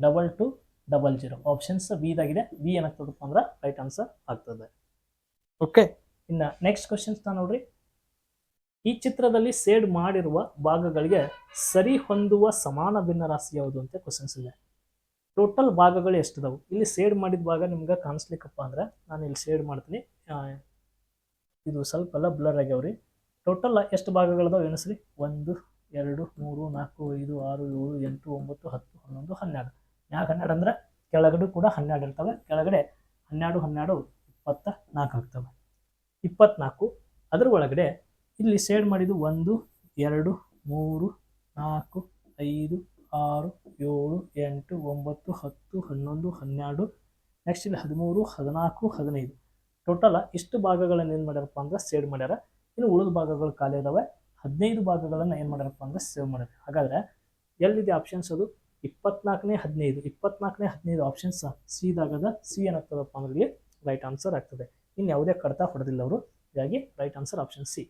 double two double zero options ಬಿದಾಗಿದೆ B ಏನಾಗ್ತದಪ್ಪ ಅಂದ್ರೆ ರೈಟ್ ಆನ್ಸರ್ ಆಗ್ತದೆ. ಓಕೆ ಇನ್ನು ನೆಕ್ಸ್ಟ್ ಕ್ವಶನ್ಸ್ ನೋಡ್ರಿ. ಈ ಚಿತ್ರದಲ್ಲಿ ಸೇಡ್ ಮಾಡಿರುವ ಭಾಗಗಳಿಗೆ ಸರಿ ಹೊಂದುವ ಸಮಾನ ಭಿನ್ನರಾಶಿ ಯಾವುದು ಅಂತ ಕ್ವಶನ್ಸ್ ಇದೆ. ಟೋಟಲ್ ಭಾಗಗಳು ಎಷ್ಟಿದಾವು? ಇಲ್ಲಿ ಸೇಡ್ ಮಾಡಿದ ಭಾಗ ನಿಮ್ಗೆ ಕಾಣಿಸ್ಲಿಕ್ಕಪ್ಪ ಅಂದ್ರೆ ನಾನು ಇಲ್ಲಿ ಸೇಡ್ ಮಾಡ್ತೀನಿ. ಇದು ಸ್ವಲ್ಪ ಎಲ್ಲ ಬ್ಲರ್ ಆಗ್ಯಾವ್ರಿ. ಟೋಟಲ್ ಎಷ್ಟು ಭಾಗಗಳದಾವೆ ಎಣಿಸ್ರಿ? ಒಂದು, ಎರಡು, ಮೂರು, ನಾಲ್ಕು, ಐದು, ಆರು, ಏಳು, ಎಂಟು, ಒಂಬತ್ತು, ಹತ್ತು, ಹನ್ನೊಂದು, ಹನ್ನೆರಡು. ಯಾಕೆ ಹನ್ನೆರಡು ಅಂದ್ರೆ ಕೆಳಗಡೆ ಕೂಡ ಹನ್ನೆರಡು ಇರ್ತವೆ. ಕೆಳಗಡೆ ಹನ್ನೆರಡು ಹನ್ನೆರಡು, ಇಪ್ಪತ್ತ ನಾಲ್ಕು ಆಗ್ತವೆ. ಇಪ್ಪತ್ನಾಲ್ಕು ಅದ್ರ ಒಳಗಡೆ ಇಲ್ಲಿ ಸೇಡ್ ಮಾಡಿದ್ದು ಒಂದು, ಎರಡು, ಮೂರು, ನಾಲ್ಕು, ಐದು ಆರು, ಏಳು, ಎಂಟು, ಒಂಬತ್ತು, ಹತ್ತು, ಹನ್ನೊಂದು, ಹನ್ನೆರಡು ನೆಕ್ಸ್ಟ್ ಇಲ್ಲಿ ಹದಿಮೂರು, ಹದಿನಾಲ್ಕು, ಹದಿನೈದು. ಟೋಟಲ್ ಇಷ್ಟು ಭಾಗಗಳನ್ನು ಏನು ಮಾಡ್ಯಾರಪ್ಪ ಅಂದ್ರೆ ಸೇಡ್ ಮಾಡ್ಯಾರ. ಇನ್ನು ಉಳಿದ ಭಾಗಗಳು ಖಾಲಿ ಇದಾವೆ ಹದಿನೈದು ಭಾಗಗಳನ್ನು ಏನು ಮಾಡ್ಯಾರಪ್ಪ ಅಂದ್ರೆ ಸೇವ್ ಮಾಡ್ಯಾರ. ಹಾಗಾದ್ರೆ ಎಲ್ಲಿದೆ ಆಪ್ಷನ್ಸ್ ಅದು? ಇಪ್ಪತ್ನಾಲ್ಕನೇ ಹದಿನೈದು. ಇಪ್ಪತ್ನಾಲ್ಕನೇ ಹದಿನೈದು ಆಪ್ಷನ್ಸ್ ಸಿದಾಗದ ಸಿ ಏನಾಗ್ತದಪ್ಪ ಅಂದ್ರೆ ಇಲ್ಲಿ ರೈಟ್ ಆನ್ಸರ್ ಆಗ್ತದೆ. ಇನ್ನು ಯಾವುದೇ ಕಡತ ಹೊಡೆದಿಲ್ಲ ಅವರು ಹೀಗಾಗಿ ರೈಟ್ ಆನ್ಸರ್ ಆಪ್ಷನ್ ಸಿ.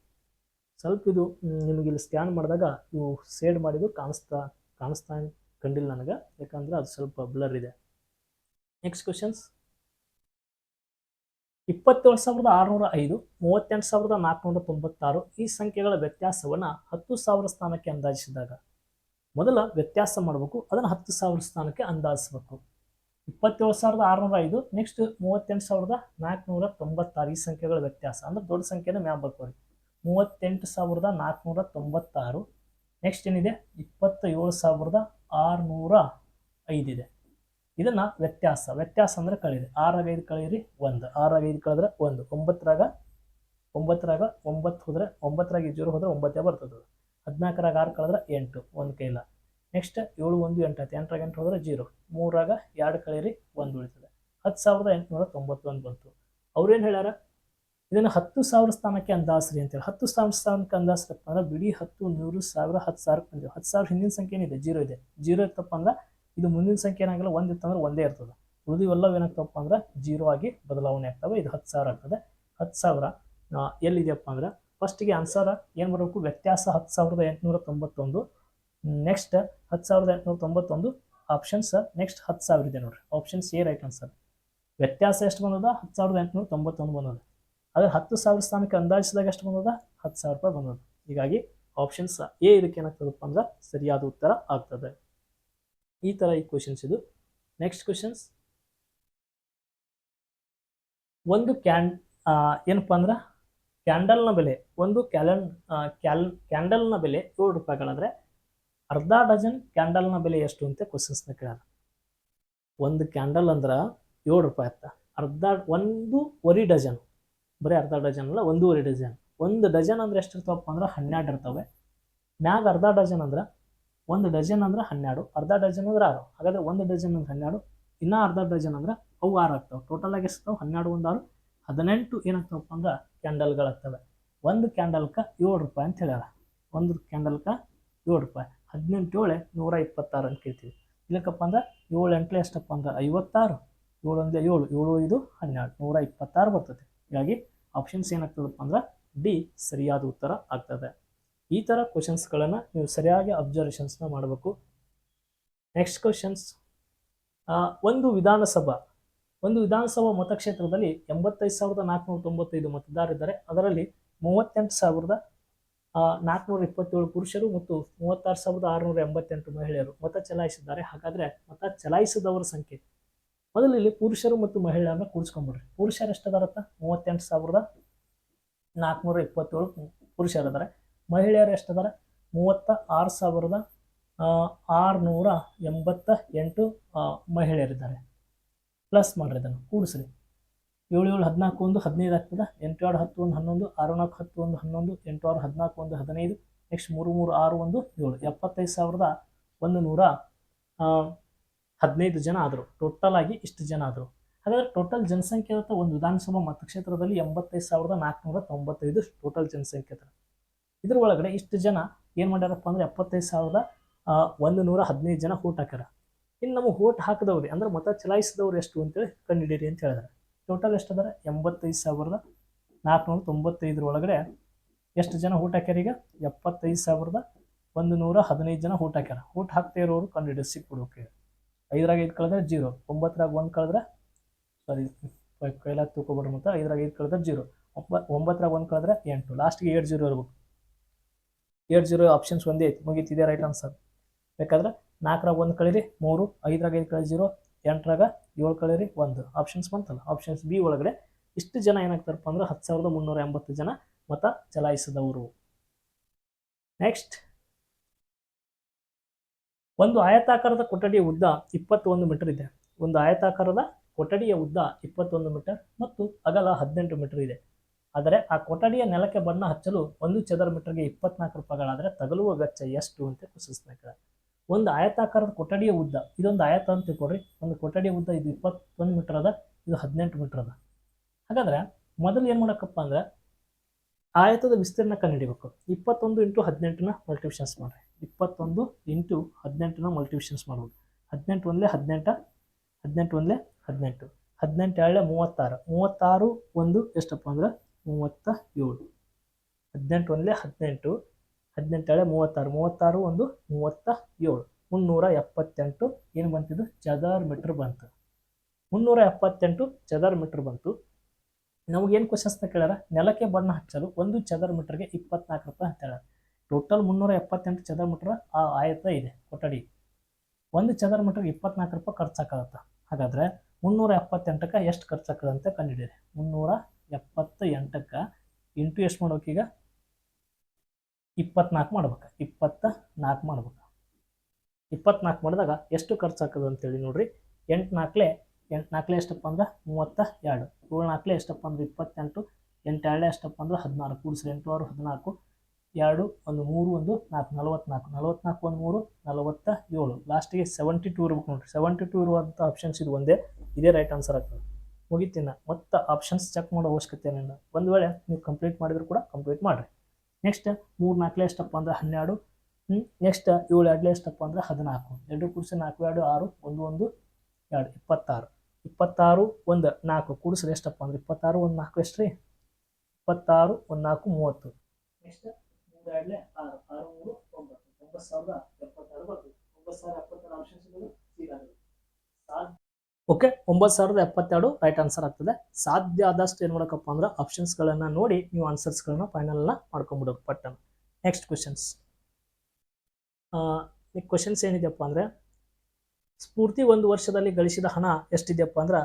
ಸ್ವಲ್ಪ ಇದು ನಿಮಗೆ ಇಲ್ಲಿ ಸ್ಕ್ಯಾನ್ ಮಾಡಿದಾಗ ಇವು ಸೇಡ್ ಮಾಡಿದ್ದು ಕಾಣಿಸ್ತಾ ಕಾಣಿಸ್ತಾ ಕಂಡಿಲ್ಲ ನನಗೆ, ಯಾಕಂದ್ರೆ ಅದು ಸ್ವಲ್ಪ ಬ್ಲರ್ ಇದೆ. ನೆಕ್ಸ್ಟ್ ಕ್ವಶನ್ಸ್ ಇಪ್ಪತ್ತೇಳು ಸಾವಿರದ ಆರುನೂರ ಐದು, ಮೂವತ್ತೆಂಟು ಸಾವಿರದ ನಾಲ್ಕುನೂರ ತೊಂಬತ್ತಾರು ಈ ಸಂಖ್ಯೆಗಳ ವ್ಯತ್ಯಾಸವನ್ನು ಹತ್ತು ಸಾವಿರ ಸ್ಥಾನಕ್ಕೆ ಅಂದಾಜಿಸಿದಾಗ. ಮೊದಲ ವ್ಯತ್ಯಾಸ ಮಾಡಬೇಕು, ಅದನ್ನು ಹತ್ತು ಸಾವಿರ ಸ್ಥಾನಕ್ಕೆ ಅಂದಾಜಿಸಬೇಕು. ಇಪ್ಪತ್ತೇಳು ಸಾವಿರದ ಆರುನೂರ ಐದು ನೆಕ್ಸ್ಟ್ ಮೂವತ್ತೆಂಟು ಸಾವಿರದ ನಾಲ್ಕುನೂರ ತೊಂಬತ್ತಾರು ಈ ಸಂಖ್ಯೆಗಳ ವ್ಯತ್ಯಾಸ. ಅಂದ್ರೆ ದೊಡ್ಡ ಸಂಖ್ಯೆನ ಮ್ಯಾಪ್ ಬರ್ಕೋರಿ ಮೂವತ್ತೆಂಟು ಸಾವಿರದ ನಾಲ್ಕುನೂರ ತೊಂಬತ್ತಾರು ನೆಕ್ಸ್ಟ್ ಏನಿದೆ? ಇಪ್ಪತ್ತ ಏಳು ಸಾವಿರದ ಆರುನೂರ ಐದಿದೆ ಇದನ್ನು ವ್ಯತ್ಯಾಸ ವ್ಯತ್ಯಾಸ ಅಂದರೆ ಕಳೀರಿ ಆರಾಗ ಐದು ಕಳೀರಿ ಒಂದು. ಆರಾಗ ಐದು ಕಳೆದ್ರೆ ಒಂದು. ಒಂಬತ್ತರಾಗ ಒಂಬತ್ತರಾಗ ಒಂಬತ್ತು ಹೋದರೆ ಒಂಬತ್ತರಾಗ ಜೀರೋ ಹೋದರೆ ಒಂಬತ್ತೇ ಬರ್ತದೆ. ಹದಿನಾಲ್ಕರಾಗ ಆರು ಕಳೆದ್ರೆ ಎಂಟು, ಒಂದು ಕೈಲ. ನೆಕ್ಸ್ಟ್ ಏಳು, ಒಂದು, ಎಂಟು ಆಯ್ತು. ಎಂಟರಾಗ ಎಂಟು ಹೋದರೆ ಜೀರೋ. ಮೂರಾಗ ಎರಡು ಕಳೀರಿ ಒಂದು ಉಳಿತದೆ. ಹತ್ತು ಸಾವಿರದ ಎಂಟುನೂರ ತೊಂಬತ್ತೊಂದು ಬಂತು. ಅವ್ರೇನು ಹೇಳ್ಯಾರ? ಇದನ್ನು ಹತ್ತು ಸಾವಿರ ಸ್ಥಾನಕ್ಕೆ ಅಂದಾಸ್ರಿ ಅಂತೇಳಿ. ಹತ್ತು ಸಾವಿರ ಸ್ಥಾನಕ್ಕೆ ಅಂದಾಸ್ರಪ್ಪ ಅಂದ್ರೆ ಬಿಡಿ ಹತ್ತು, ನೂರು, ಸಾವಿರ, ಹತ್ತು ಸಾವಿರ ಬಂದಿವೆ ಹತ್ತು ಸಾವಿರ ಹಿಂದಿನ ಸಂಖ್ಯೆ ಏನಿದೆ? ಜೀರೋ ಇದೆ. ಜೀರೋ ಇತ್ತಪ್ಪ ಅಂದ್ರೆ ಇದು ಮುಂದಿನ ಸಂಖ್ಯೆ ಏನಾಗಲ್ಲ, ಒಂದು ಇತ್ತಂದ್ರೆ ಒಂದೇ ಇರ್ತದೆ. ಉಳಿದಿವೆಲ್ಲವೂ ಏನಾಗ್ತಪ್ಪ ಅಂದ್ರೆ ಜೀರೋ ಆಗಿ ಬದಲಾವಣೆ ಆಗ್ತವೆ. ಇದು ಹತ್ತು ಸಾವಿರ ಆಗ್ತದೆ. ಹತ್ತು ಸಾವಿರ ಎಲ್ಲಿದೆಯಪ್ಪ ಅಂದ್ರೆ ಫಸ್ಟಿಗೆ ಆನ್ಸರ್ ಏನು ಬರಬೇಕು? ವ್ಯತ್ಯಾಸ ಹತ್ತು ಸಾವಿರದ ಎಂಟುನೂರ ತೊಂಬತ್ತೊಂದು. ನೆಕ್ಸ್ಟ್ ಹತ್ತು ಸಾವಿರದ ಎಂಟುನೂರ ತೊಂಬತ್ತೊಂದು. ಆಪ್ಷನ್ಸ್ ನೆಕ್ಸ್ಟ್ ಹತ್ತು ಸಾವಿರ ಇದೆ ನೋಡ್ರಿ. ಆಪ್ಷನ್ಸ್ ಎ ರೈಟ್ ಆನ್ಸರ್ ವ್ಯತ್ಯಾಸ ಎಷ್ಟು ಬಂದದ? ಹತ್ತು ಸಾವಿರದ ಎಂಟುನೂರ ತೊಂಬತ್ತೊಂದು ಬಂದದ. ಅದ್ರ ಹತ್ತು ಸಾವಿರ ಸ್ಥಾನಕ್ಕೆ ಅಂದಾಜಿಸಿದಾಗ ಎಷ್ಟು ಬಂದದ? ಹತ್ತು ಸಾವಿರ ರೂಪಾಯಿ ಬಂದದ. ಹೀಗಾಗಿ ಆಪ್ಷನ್ಸ್ ಎ ಇದಕ್ಕೆ ಏನಾಗ್ತದಪ್ಪ ಅಂದ್ರೆ ಸರಿಯಾದ ಉತ್ತರ ಆಗ್ತದೆ. ಈ ಥರ ಈ ಕ್ವಶನ್ಸ್ ಇದು. ನೆಕ್ಸ್ಟ್ ಕ್ವಶನ್ಸ್ ಒಂದು ಕ್ಯಾನ್ ಏನಪ್ಪ ಅಂದ್ರೆ ಕ್ಯಾಂಡಲ್ನ ಬೆಲೆ, ಒಂದು ಕ್ಯಾಲನ್ ಕ್ಯಾಲ್ ಕ್ಯಾಂಡಲ್ನ ಬೆಲೆ ಏಳು ರೂಪಾಯಿಗಳಂದ್ರೆ ಅರ್ಧ ಡಜನ್ ಕ್ಯಾಂಡಲ್ನ ಬೆಲೆ ಎಷ್ಟು ಅಂತ ಕ್ವಶನ್ಸ್ನ ಕೇಳ್ಯಾರ ಒಂದು ಕ್ಯಾಂಡಲ್ ಅಂದ್ರೆ ಏಳು ರೂಪಾಯಿ ಆಯ್ತಾ ಅರ್ಧ ಒರಿ ಡಜನ್. ಬರೀ ಅರ್ಧ ಡಜನ್ ಅಲ್ಲ, ಒಂದೂವರೆ ಡಜನ್. ಒಂದು ಡಜನ್ ಅಂದ್ರೆ ಎಷ್ಟು ಇರ್ತಾವಪ್ಪ ಅಂದ್ರೆ ಹನ್ನೆರಡು ಇರ್ತವೆ. ಮ್ಯಾಗ ಅರ್ಧ ಡಜನ್ ಅಂದ್ರೆ ಒಂದು ಡಜನ್ ಅಂದ್ರೆ ಹನ್ನೆರಡು, ಅರ್ಧ ಡಜನ್ ಅಂದ್ರೆ ಆರು. ಹಾಗಾದ್ರೆ ಒಂದು ಡಜನ್ ಅಂದ್ರೆ ಹನ್ನೆರಡು, ಇನ್ನೂ ಅರ್ಧ ಡಜನ್ ಅಂದ್ರೆ ಅವು ಆರು ಆಗ್ತಾವೆ. ಟೋಟಲ್ ಆಗಿ ಎಷ್ಟು ಹನ್ನೆರಡು, ಒಂದು, ಆರು. ಹದಿನೆಂಟು ಏನಾಗ್ತಾವಪ್ಪ ಅಂದ್ರೆ ಕ್ಯಾಂಡಲ್ಗಳಾಗ್ತವೆ ಒಂದು ಕ್ಯಾಂಡಲ್ಕ ಏಳು ರೂಪಾಯಿ ಅಂತ ಹೇಳ್ಯಾರ. ಒಂದು ಕ್ಯಾಂಡಲ್ಕ ಏಳು ರೂಪಾಯಿ. ಹದಿನೆಂಟು ಏಳೆ ನೂರ ಇಪ್ಪತ್ತಾರು ಅಂತ ಕೇಳ್ತೀವಿ. ಇಲ್ಲಕ್ಕಪ್ಪ ಅಂದ್ರೆ ಏಳು ಎಂಟ್ಲೆ ಎಷ್ಟಪ್ಪ ಅಂದ್ರೆ ಐವತ್ತಾರು. ಏಳು ಒಂದೇ ಏಳು ಏಳು, ಐದು, ಹನ್ನೆರಡು. ನೂರ ಇಪ್ಪತ್ತಾರು ಬರ್ತದೆ. ಹೀಗಾಗಿ ಆಪ್ಷನ್ಸ್ ಏನಾಗ್ತದಪ್ಪ ಅಂದ್ರೆ ಡಿ ಸರಿಯಾದ ಉತ್ತರ ಆಗ್ತದೆ. ಈ ಥರ ಕ್ವಶನ್ಸ್ಗಳನ್ನು ನೀವು ಸರಿಯಾಗಿ ಅಬ್ಸರ್ವೇಷನ್ಸ್ನ ಮಾಡಬೇಕು. ನೆಕ್ಸ್ಟ್ ಕ್ವಶನ್ಸ್ ಒಂದು ವಿಧಾನಸಭಾ. ಒಂದು ವಿಧಾನಸಭಾ ಮತಕ್ಷೇತ್ರದಲ್ಲಿ ಎಂಬತ್ತೈದು ಸಾವಿರದ ನಾಲ್ಕುನೂರ ತೊಂಬತ್ತೈದು ಮತದಾರರಿದ್ದಾರೆ. ಅದರಲ್ಲಿ ಮೂವತ್ತೆಂಟು ಸಾವಿರದ ನಾಲ್ಕುನೂರ ಇಪ್ಪತ್ತೇಳು ಪುರುಷರು ಮತ್ತು ಮೂವತ್ತಾರು ಸಾವಿರದ ಆರುನೂರ ಎಂಬತ್ತೆಂಟು ಮಹಿಳೆಯರು ಮತ ಚಲಾಯಿಸಿದ್ದಾರೆ. ಹಾಗಾದರೆ ಮತ ಚಲಾಯಿಸಿದವರ ಸಂಖ್ಯೆ ಮೊದಲು ಇಲ್ಲಿ ಪುರುಷರು ಮತ್ತು ಮಹಿಳೆಯರನ್ನ ಕೂಡಿಸ್ಕೊಂಡ್ಬಿಡ್ರಿ ಪುರುಷರು ಎಷ್ಟು ಅದಾರತ್ತ ಮೂವತ್ತೆಂಟು ಸಾವಿರದ ನಾಲ್ಕುನೂರ ಇಪ್ಪತ್ತೇಳು ಪುರುಷರು ಅದಾರೆ. ಮಹಿಳೆಯರು ಎಷ್ಟು ಅದಾರ? ಮೂವತ್ತ ಆರು ಸಾವಿರದ ಆರುನೂರ ಎಂಬತ್ತ ಎಂಟು ಮಹಿಳೆಯರಿದ್ದಾರೆ ಪ್ಲಸ್ ಮಾಡಿರಿ ಇದನ್ನು. ಕೂಡಿಸ್ರಿ ಏಳು ಏಳು ಹದಿನಾಲ್ಕು ಒಂದು ಹದಿನೈದು ಆಗ್ತದೆ? ಎಂಟು ಎರಡು ಹತ್ತು ಒಂದು ಹನ್ನೊಂದು, ಆರು ನಾಲ್ಕು ಹತ್ತು ಒಂದು ಹನ್ನೊಂದು, ಎಂಟು ಆರು ಹದಿನಾಲ್ಕು ಒಂದು ಹದಿನೈದು ನೆಕ್ಸ್ಟ್ ಮೂರು ಮೂರು ಆರು ಒಂದು ಏಳು. ಎಪ್ಪತ್ತೈದು ಸಾವಿರದ ಒಂದು ನೂರ ಹದಿನೈದು ಜನ ಆದರು. ಟೋಟಲ್ ಆಗಿ ಇಷ್ಟು ಜನ ಆದರು. ಹಾಗಾದರೆ ಟೋಟಲ್ ಜನಸಂಖ್ಯೆ ಇರುತ್ತೆ ಒಂದು ವಿಧಾನಸಭಾ ಮತಕ್ಷೇತ್ರದಲ್ಲಿ ಎಂಬತ್ತೈದು ಸಾವಿರದ ನಾಲ್ಕುನೂರ ತೊಂಬತ್ತೈದು ಟೋಟಲ್ ಜನಸಂಖ್ಯೆ ಅದ. ಇದ್ರ ಒಳಗಡೆ ಇಷ್ಟು ಜನ ಏನು ಮಾಡ್ಯಾರಪ್ಪ ಅಂದ್ರೆ ಎಪ್ಪತ್ತೈದು ಸಾವಿರದ ಒಂದು ನೂರ ಹದಿನೈದು ಜನ ಓಟ್ ಹಾಕ್ಯಾರ. ಇನ್ನು ನಮಗೆ ಓಟ್ ಹಾಕಿದವ್ರಿ, ಅಂದ್ರೆ ಮತ ಚಲಾಯಿಸಿದವ್ರು ಎಷ್ಟು ಅಂತೇಳಿ ಕಂಡುಹಿಡೀರಿ ಅಂತ ಹೇಳಿದಾರೆ. ಟೋಟಲ್ ಎಷ್ಟು ಅದರ? ಎಂಬತ್ತೈದು ಸಾವಿರದ ನಾಲ್ಕುನೂರ ತೊಂಬತ್ತೈದರ ಒಳಗಡೆ ಎಷ್ಟು ಜನ ಓಟ್ ಹಾಕ್ಯಾರ ಈಗ? ಎಪ್ಪತ್ತೈದು ಸಾವಿರದ ಒಂದು ನೂರ ಹದಿನೈದು ಜನ ಓಟ್ ಹಾಕ್ಯಾರ. ಓಟ್ ಹಾಕ್ತಾ ಇರೋರು ಕಂಡುಹಿಡಿದು ಸಿಕ್ಬಿಡ್ಬೇಕು ಐದರಾಗ ಐದು ಕಳೆದ್ರೆ ಜೀರೋ. ಒಂಬತ್ತರಾಗ ಒಂದು ಕಳೆದ್ರೆ ಸಾರಿ ಕೈಲಾಗ ತೂಕೊಬಿಡ್ರಿ ಮತ್ತು ಐದರಾಗ ಐದು ಕಳೆದ್ರೆ ಜೀರೋ. ಒಂಬ ಒಂಬತ್ತರಾಗ ಒಂದು ಕಳೆದ್ರೆ ಎಂಟು. ಲಾಸ್ಟ್ಗೆ ಏಟ್ ಜೀರೋ ಇರ್ಬೇಕು. ಏಟ್ ಜೀರೋ ಆಪ್ಷನ್ಸ್ ಒಂದೇ ಐತೆ. ಮುಗೀತಿದೆ ರೈಟ್ ಆನ್ಸರ್ ಬೇಕಾದ್ರೆ ನಾಲ್ಕರಾಗ ಒಂದು ಕಳೀರಿ, ಮೂರು, ಐದರಾಗ ಐದು ಕಳೆ ಜೀರೋ, ಎಂಟರಾಗ ಏಳು ಕಳೀರಿ, ಒಂದು. ಆಪ್ಷನ್ಸ್ ಬಂತಲ್ಲ ಆಪ್ಷನ್ಸ್ ಬಿ ಒಳಗಡೆ ಇಷ್ಟು ಜನ ಏನಾಗ್ತಾರಪ್ಪ ಅಂದ್ರೆ ಹತ್ತು ಸಾವಿರದ ಮುನ್ನೂರ ಎಂಬತ್ತು ಜನ ಮತ ಚಲಾಯಿಸಿದವರು. ನೆಕ್ಸ್ಟ್ ಒಂದು ಆಯತಾಕಾರದ ಕೊಠಡಿಯ ಉದ್ದ ಇಪ್ಪತ್ತೊಂದು ಮೀಟರ್ ಇದೆ. ಒಂದು ಆಯತಾಕಾರದ ಕೊಠಡಿಯ ಉದ್ದ ಇಪ್ಪತ್ತೊಂದು ಮೀಟರ್ ಮತ್ತು ಅಗಲ ಹದಿನೆಂಟು ಮೀಟರ್ ಇದೆ. ಆದರೆ ಆ ಕೊಠಡಿಯ ನೆಲಕ್ಕೆ ಬಣ್ಣ ಹಚ್ಚಲು ಒಂದು ಚದರ ಮೀಟರ್ಗೆ ಇಪ್ಪತ್ನಾಲ್ಕು ರೂಪಾಯಿಗಳಾದರೆ ತಗಲುವ ವೆಚ್ಚ ಎಷ್ಟು ಅಂತ ಪ್ರಶ್ನೆ ಒಂದು ಆಯತಾಕಾರದ ಕೊಠಡಿಯ ಉದ್ದ, ಇದೊಂದು ಆಯತ ಅಂತ ತಿಳ್ಕೊಡ್ರಿ ಒಂದು ಕೊಠಡಿಯ ಉದ್ದ ಇದು ಇಪ್ಪತ್ತೊಂದು ಮೀಟರ್ ಅದ, ಇದು ಹದಿನೆಂಟು ಮೀಟರ್ ಅದ. ಹಾಗಾದ್ರೆ ಮೊದಲು ಏನು ಮಾಡೋಕ್ಕಪ್ಪ ಅಂದ್ರೆ ಆಯತದ ವಿಸ್ತೀರ್ಣ ಕಂಡುಹಿಡಿಬೇಕು. ಇಪ್ಪತ್ತೊಂದು ಇಂಟು ಹದಿನೆಂಟನ್ನ ಮಲ್ಟಿವಿಷನ್ಸ್ ಮಾಡ್ರಿ. ಇಪ್ಪತ್ತೊಂದು ಇಂಟು ಹದಿನೆಂಟನ್ನ ಮಲ್ಟಿವಿಷನ್ಸ್ ಮಾಡ್ಬೋದು. ಹದಿನೆಂಟು ಒಂದಲೇ ಹದಿನೆಂಟ, ಹದಿನೆಂಟು ಒಂದಲೇ ಹದಿನೆಂಟು. ಹದಿನೆಂಟು ಎರಡೇ ಮೂವತ್ತಾರು. ಮೂವತ್ತಾರು ಒಂದು ಎಷ್ಟಪ್ಪ ಅಂದ್ರೆ ಮೂವತ್ತ ಏಳು ಹದಿನೆಂಟು ಒಂದಲೇ ಹದಿನೆಂಟು ಹದಿನೆಂಟು ಎರಡೇ ಮೂವತ್ತಾರು. ಮೂವತ್ತಾರು ಒಂದು ಮೂವತ್ತ ಏಳು ಮುನ್ನೂರ ಎಪ್ಪತ್ತೆಂಟು. ಏನು ಬಂತಿದ್ದು ಚದರ್ ಮೀಟ್ರ್ ಬಂತು. ಮುನ್ನೂರ ಎಪ್ಪತ್ತೆಂಟು ಚದರ್ ಮೀಟ್ರ್ ಬಂತು. ನಮಗೇನು ಕ್ವಶನ್ಸ್ನ ಕೇಳ್ಯಾರ? ನೆಲಕ್ಕೆ ಬಣ್ಣ ಹಚ್ಚಲು ಒಂದು ಚದರ ಮೀಟರ್ಗೆ ಇಪ್ಪತ್ನಾಲ್ಕು ರೂಪಾಯಿ ಅಂತ ಹೇಳ್ಯಾರ. ಟೋಟಲ್ ಮುನ್ನೂರ ಎಪ್ಪತ್ತೆಂಟು ಚದರ ಮೀಟರ್ ಆ ಆಯತ ಇದೆ ಕೊಠಡಿ. ಒಂದು ಚದರ ಮೀಟರ್ಗೆ ಇಪ್ಪತ್ನಾಲ್ಕು ರೂಪಾಯಿ ಖರ್ಚಾಗತ್ತ. ಹಾಗಾದ್ರೆ ಮುನ್ನೂರ ಎಪ್ಪತ್ತೆಂಟಕ್ಕೆ ಎಷ್ಟು ಖರ್ಚಾಗ್ತದೆ ಅಂತ ಕಂಡುಹಿಡಿಯಿರಿ. ಮುನ್ನೂರ ಎಪ್ಪತ್ತ ಎಂಟಕ್ಕೆ ಇಂಟು ಎಷ್ಟು ಮಾಡ್ಬೇಕು ಈಗ? ಇಪ್ಪತ್ನಾಲ್ಕು ಮಾಡ್ಬೇಕು. ಇಪ್ಪತ್ತ ನಾಲ್ಕು ಮಾಡ್ಬೇಕು. ಇಪ್ಪತ್ನಾಲ್ಕು ಮಾಡಿದಾಗ ಎಷ್ಟು ಖರ್ಚಾಗ್ತದೆ ಅಂತೇಳಿ ನೋಡ್ರಿ. ಎಂಟು ನಾಲ್ಕಲೆ ಎಂಟು ನಾಲ್ಕಲೇ ಎಷ್ಟಪ್ಪ ಅಂದ್ರೆ ಮೂವತ್ತ ಎರಡು. ಏಳು ನಾಲ್ಕಲೇ ಎಷ್ಟಪ್ಪ ಅಂದ್ರೆ ಇಪ್ಪತ್ತೆಂಟು, ಎಂಟು ಎರಡೇ ಎಷ್ಟಪ್ಪ ಅಂದ್ರೆ ಹದಿನಾರು. ಕೂಡಿಸ್ರಿ ಎಂಟು ಆರು ಹದಿನಾಲ್ಕು, ಎರಡು, ಒಂದು, ಮೂರು, ಒಂದು, ನಾಲ್ಕು ನಲವತ್ತ್ನಾಲ್ಕು ನಲವತ್ನಾಲ್ಕು, ಒಂದು, ಮೂರು, ನಲವತ್ತ, ಏಳು. ಲಾಸ್ಟಿಗೆ ಸೆವೆಂಟಿ ಟೂ ಇರ್ಬೇಕು ನೋಡಿರಿ. ಸೆವೆಂಟಿ ಟೂ ಇರುವಂಥ ಆಪ್ಷನ್ಸ್ ಇದು ಒಂದೇ. ಇದೇ ರೈಟ್ ಆನ್ಸರ್ ಆಗ್ತದೆ. ಮುಗಿತೀನಿ ಮತ್ತೆ ಆಪ್ಷನ್ಸ್ ಚೆಕ್ ಮಾಡೋ ಅವಶ್ಯಕತೆ ಏನಿಲ್ಲ. ಒಂದು ವೇಳೆ ನೀವು ಕಂಪ್ಲೀಟ್ ಮಾಡಿದ್ರು ಕೂಡ ಕಂಪ್ಲೀಟ್ ಮಾಡಿರಿ. ನೆಕ್ಸ್ಟ್ ಮೂರು ನಾಲ್ಕಲೇ ಎಷ್ಟಪ್ಪ ಅಂದ್ರೆ ಹನ್ನೆರಡು. ನೆಕ್ಸ್ಟ್ ಏಳು ಎರಡಲೇ ಎಷ್ಟಪ್ಪ ಅಂದ್ರೆ ಹದಿನಾಲ್ಕು. ಎರಡು ಕೂಡಿಸಿ ನಾಲ್ಕು, ಎರಡು, ಆರು, ಒಂದು ಒಂದು, ಎರಡು, ಇಪ್ಪತ್ತಾರು. ಇಪ್ಪತ್ತಾರು ಒಂದು ನಾಲ್ಕು. ಕೂಡಿಸ್ರಿ ಎಷ್ಟಪ್ಪ ಅಂದ್ರೆ ಇಪ್ಪತ್ತಾರು ಒಂದು ನಾಲ್ಕು ಎಷ್ಟು ರೀ ಇಪ್ಪತ್ತಾರು ಒಂದು ನಾಲ್ಕು ಮೂವತ್ತು. ನೆಕ್ಸ್ಟ್ ಮೂರು ಎರಡಲೇ ಆರು. ಆರು ಮೂರು ಒಂಬತ್ತು. ಒಂಬತ್ತು ಸಾವಿರದ ಎಪ್ಪತ್ತಾರು ಬರ್ತದೆ. ಒಂಬತ್ತು ಸಾವಿರದ ಎಪ್ಪತ್ತಾರು ಆಪ್ಷನ್ಸ್ ಓಕೆ ಒಂಬತ್ತು ಸಾವಿರದ ಎಪ್ಪತ್ತೆರಡು ರೈಟ್ ಆನ್ಸರ್ ಆಗ್ತದೆ. ಸಾಧ್ಯ ಆದಷ್ಟು ಏನು ಮಾಡಕಪ್ಪ ಅಂದ್ರೆ ಆಪ್ಷನ್ಸ್ಗಳನ್ನು ನೋಡಿ ನೀವು ಆನ್ಸರ್ಸ್ಗಳನ್ನ ಫೈನಲ್ನ ಮಾಡ್ಕೊಂಬಿಡೋದು ಪಟ್ಟನ್ ನೆಕ್ಸ್ಟ್ ಕ್ವಶನ್ಸ್ ಈ ಕ್ವಶನ್ಸ್ ಏನಿದೆಯಪ್ಪ ಅಂದರೆ ಸ್ಫೂರ್ತಿ ಒಂದು ವರ್ಷದಲ್ಲಿ ಗಳಿಸಿದ ಹಣ ಎಷ್ಟಿದೆಯಪ್ಪ ಅಂದ್ರೆ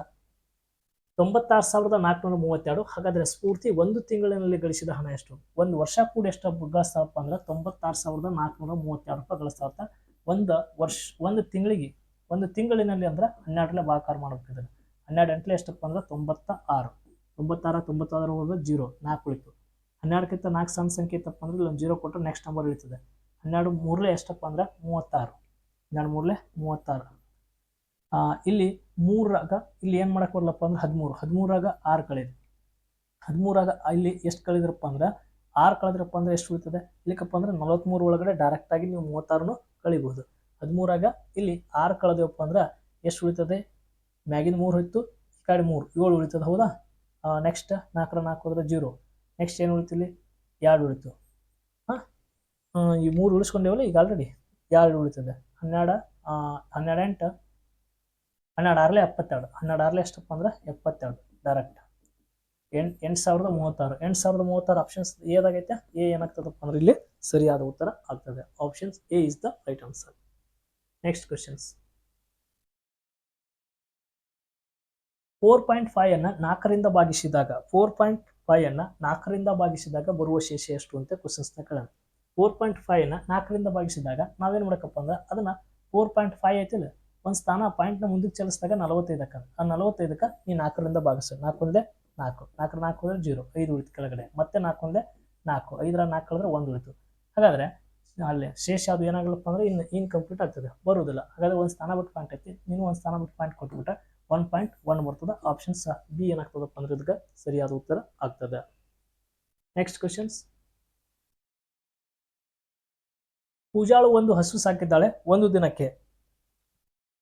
ತೊಂಬತ್ತಾರು ಸಾವಿರದ ನಾಲ್ಕುನೂರ ಮೂವತ್ತೆರಡು. ಹಾಗಾದರೆ ಸ್ಫೂರ್ತಿ ಒಂದು ತಿಂಗಳಿನಲ್ಲಿ ಗಳಿಸಿದ ಹಣ ಎಷ್ಟು? ಒಂದು ವರ್ಷ ಕೂಡ ಎಷ್ಟು ಗಳಿಸ್ತಾವಪ್ಪ ಅಂದ್ರೆ ತೊಂಬತ್ತಾರು ಸಾವಿರದ ನಾಲ್ಕುನೂರ ಮೂವತ್ತೆರಡು ರೂಪಾಯಿ ಗಳಿಸ್ತಾರತ್ತ ಒಂದು ವರ್ಷ, ಒಂದು ತಿಂಗಳಿಗೆ, ಒಂದು ತಿಂಗಳಿನಲ್ಲಿ ಅಂದ್ರೆ ಹನ್ನೆರಡಲೆ ಭಾಗಾಕಾರ ಮಾಡಬೇಕಿದ್ರೆ. ಹನ್ನೆರಡು ಎಂಟಲೆ ಎಷ್ಟಪ್ಪ ಅಂದ್ರೆ ತೊಂಬತ್ತ ಆರು ತೊಂಬತ್ತಾರು ತೊಂಬತ್ತಾರು ಹೋದ್ರೆ ಜೀರೋ, ನಾಲ್ಕು ಉಳಿತು. ಹನ್ನೆರಡಕ್ಕಿಂತ ನಾಲ್ಕು ಸಣ್ಣ ಸಂಖ್ಯೆ ಇತ್ತಪ್ಪ ಅಂದ್ರೆ ಇಲ್ಲೊಂದು ಜೀರೋ ಕೊಟ್ಟರೆ ನೆಕ್ಸ್ಟ್ ನಂಬರ್ ಇಳಿತದೆ. ಹನ್ನೆರಡು ಮೂರಲೇ ಎಷ್ಟಪ್ಪ ಅಂದ್ರೆ ಮೂವತ್ತಾರು. ಹನ್ನೆರಡು ಮೂರಲೇ ಮೂವತ್ತಾರು. ಇಲ್ಲಿ ಮೂರಾಗ ಇಲ್ಲಿ ಏನು ಮಾಡಕ್ಕೆ ಬರಲಪ್ಪ ಅಂದ್ರೆ ಹದಿಮೂರು. ಹದಿಮೂರಾಗ ಆರು ಕಳೆದು ಹದಿಮೂರಾಗ ಇಲ್ಲಿ ಎಷ್ಟು ಕಳೆದ್ರಪ್ಪ ಅಂದ್ರೆ ಆರು ಕಳೆದ್ರಪ್ಪ ಅಂದ್ರೆ ಎಷ್ಟು ಉಳಿತದೆ? ಇಲ್ಲಿಕಪ್ಪ ಅಂದ್ರೆ ನಲವತ್ತ್ಮೂರು ಒಳಗಡೆ ಡೈರೆಕ್ಟಾಗಿ ನೀವು ಮೂವತ್ತಾರನ್ನು ಕಳಿಬಹುದು. ಹದಿಮೂರಾಗ ಇಲ್ಲಿ ಆರು ಕಳೆದವಪ್ಪ ಅಂದ್ರೆ ಎಷ್ಟು ಉಳಿತದೆ? ಮ್ಯಾಗಿನ ಮೂರು ಹೋಯ್ತು, ಈ ಕಡೆ ಮೂರು. ಏಳು ಉಳಿತದೆ, ಹೌದಾ? ನೆಕ್ಸ್ಟ್ ನಾಲ್ಕರ ನಾಲ್ಕು ಹೋದ್ರೆ ಜೀರೋ. ನೆಕ್ಸ್ಟ್ ಏನು ಉಳಿತಿಲ್ಲಿ? ಎರಡು ಉಳಿತು. ಹಾಂ? ಈ ಮೂರು ಉಳಿಸ್ಕೊಂಡೇವಲ್ಲ ಈಗ ಆಲ್ರೆಡಿ ಎರಡು ಉಳಿತದೆ. ಹನ್ನೆರಡು ಹನ್ನೆರಡು ಎಂಟು ಹನ್ನೆರಡು ಆರ್ಲೆ ಎಪ್ಪತ್ತೆರಡು, ಹನ್ನೆರಡು ಆರ್ಲೆ ಎಷ್ಟಪ್ಪ ಅಂದ್ರೆ ಎಪ್ಪತ್ತೆರಡು ಡೈರೆಕ್ಟ್ ಎಂಟು ಎಂಟು ಸಾವಿರದ ಮೂವತ್ತಾರು, ಎಂಟು ಸಾವಿರದ ಮೂವತ್ತಾರು ಆಪ್ಷನ್ಸ್ ಏದಾಗೈತೆ? ಎ ಏನಾಗ್ತದಪ್ಪ ಅಂದ್ರೆ ಇಲ್ಲಿ ಸರಿಯಾದ ಉತ್ತರ ಆಗ್ತದೆ. Options A is the right answer next questions four point five ಅನ್ನ ನಾಲ್ಕರಿಂದ ಭಾಗಿಸಿದಾಗ ಫೋರ್ ಪಾಯಿಂಟ್ ಫೈವ್ ಅನ್ನ ನಾಲ್ಕರಿಂದ ಭಾಗಿಸಿದಾಗ ಬರುವ ಶೇಷ ಎಷ್ಟು ಅಂತ ಕ್ವಶನ್ಸ್ನ ಕೇಳೋಣ. ಫೋರ್ ಪಾಯಿಂಟ್ ಫೈವ್ ಅನ್ನ ನಾಲ್ಕರಿಂದ ಭಾಗಿಸಿದಾಗ ನಾವೇನು ಮಾಡಕಪ್ಪ ಅಂದ್ರೆ ಅದನ್ನ ಫೋರ್ ಪಾಯಿಂಟ್ ಫೈವ್ ಐತಿಲ್ಲ ಒಂದು ಸ್ಥಾನ ಪಾಯಿಂಟ್ನ ಮುಂದಕ್ಕೆ ಚಲಿಸಿದಾಗ ನಲವತ್ತೈದಕ್ಕ. ಆ ನಲವತ್ತೈದಕ್ಕೆ ನೀ ನಾಲ್ಕರಿಂದ ಭಾಗಿಸು ನಾಲ್ಕು ಒಂದೇ ನಾಲ್ಕು ನಾಲ್ಕರ ನಾಲ್ಕು ಹೋದ್ರೆ ಜೀರೋ, ಐದು ಉಳಿತು ಕೆಳಗಡೆ. ಮತ್ತೆ ನಾಲ್ಕು ಒಂದೇ ನಾಲ್ಕು, ಐದರ ನಾಲ್ಕು ಕಳೆದ್ರೆ ಒಂದು ಉಳಿತು. ಹಾಗಾದ್ರೆ ಅಲ್ಲಿ ಶೇಷ ಅದು ಏನಾಗಲಪ್ಪ ಅಂದ್ರೆ ಇನ್ನು ಇನ್ಕಂಪ್ಲೀಟ್ ಆಗ್ತದೆ, ಬರುವುದಿಲ್ಲ. ಹಾಗಾದ್ರೆ ಒಂದು ಸ್ಥಾನ ಬಿಟ್ಟು ಪಾಯಿಂಟ್ ಐತಿ. ನೀನು ಒಂದು ಸ್ಥಾನ ಬಿಟ್ಟು ಪಾಯಿಂಟ್ ಕೊಟ್ಬಿಟ್ರೆ ಒನ್ ಪಾಯಿಂಟ್ ಒನ್ ಬರ್ತದೆ. ಆಪ್ಷನ್ಸ್ ಬಿ ಏನಾಗ್ತದಪ್ಪ ಅಂದ್ರೆ ಇದಕ್ಕೆ ಸರಿಯಾದ ಉತ್ತರ ಆಗ್ತದೆ. ನೆಕ್ಸ್ಟ್ ಕ್ವಶನ್ಸ್ ಪೂಜಾಳು ಒಂದು ಹಸು ಸಾಕಿದ್ದಾಳೆ ಒಂದು ದಿನಕ್ಕೆ.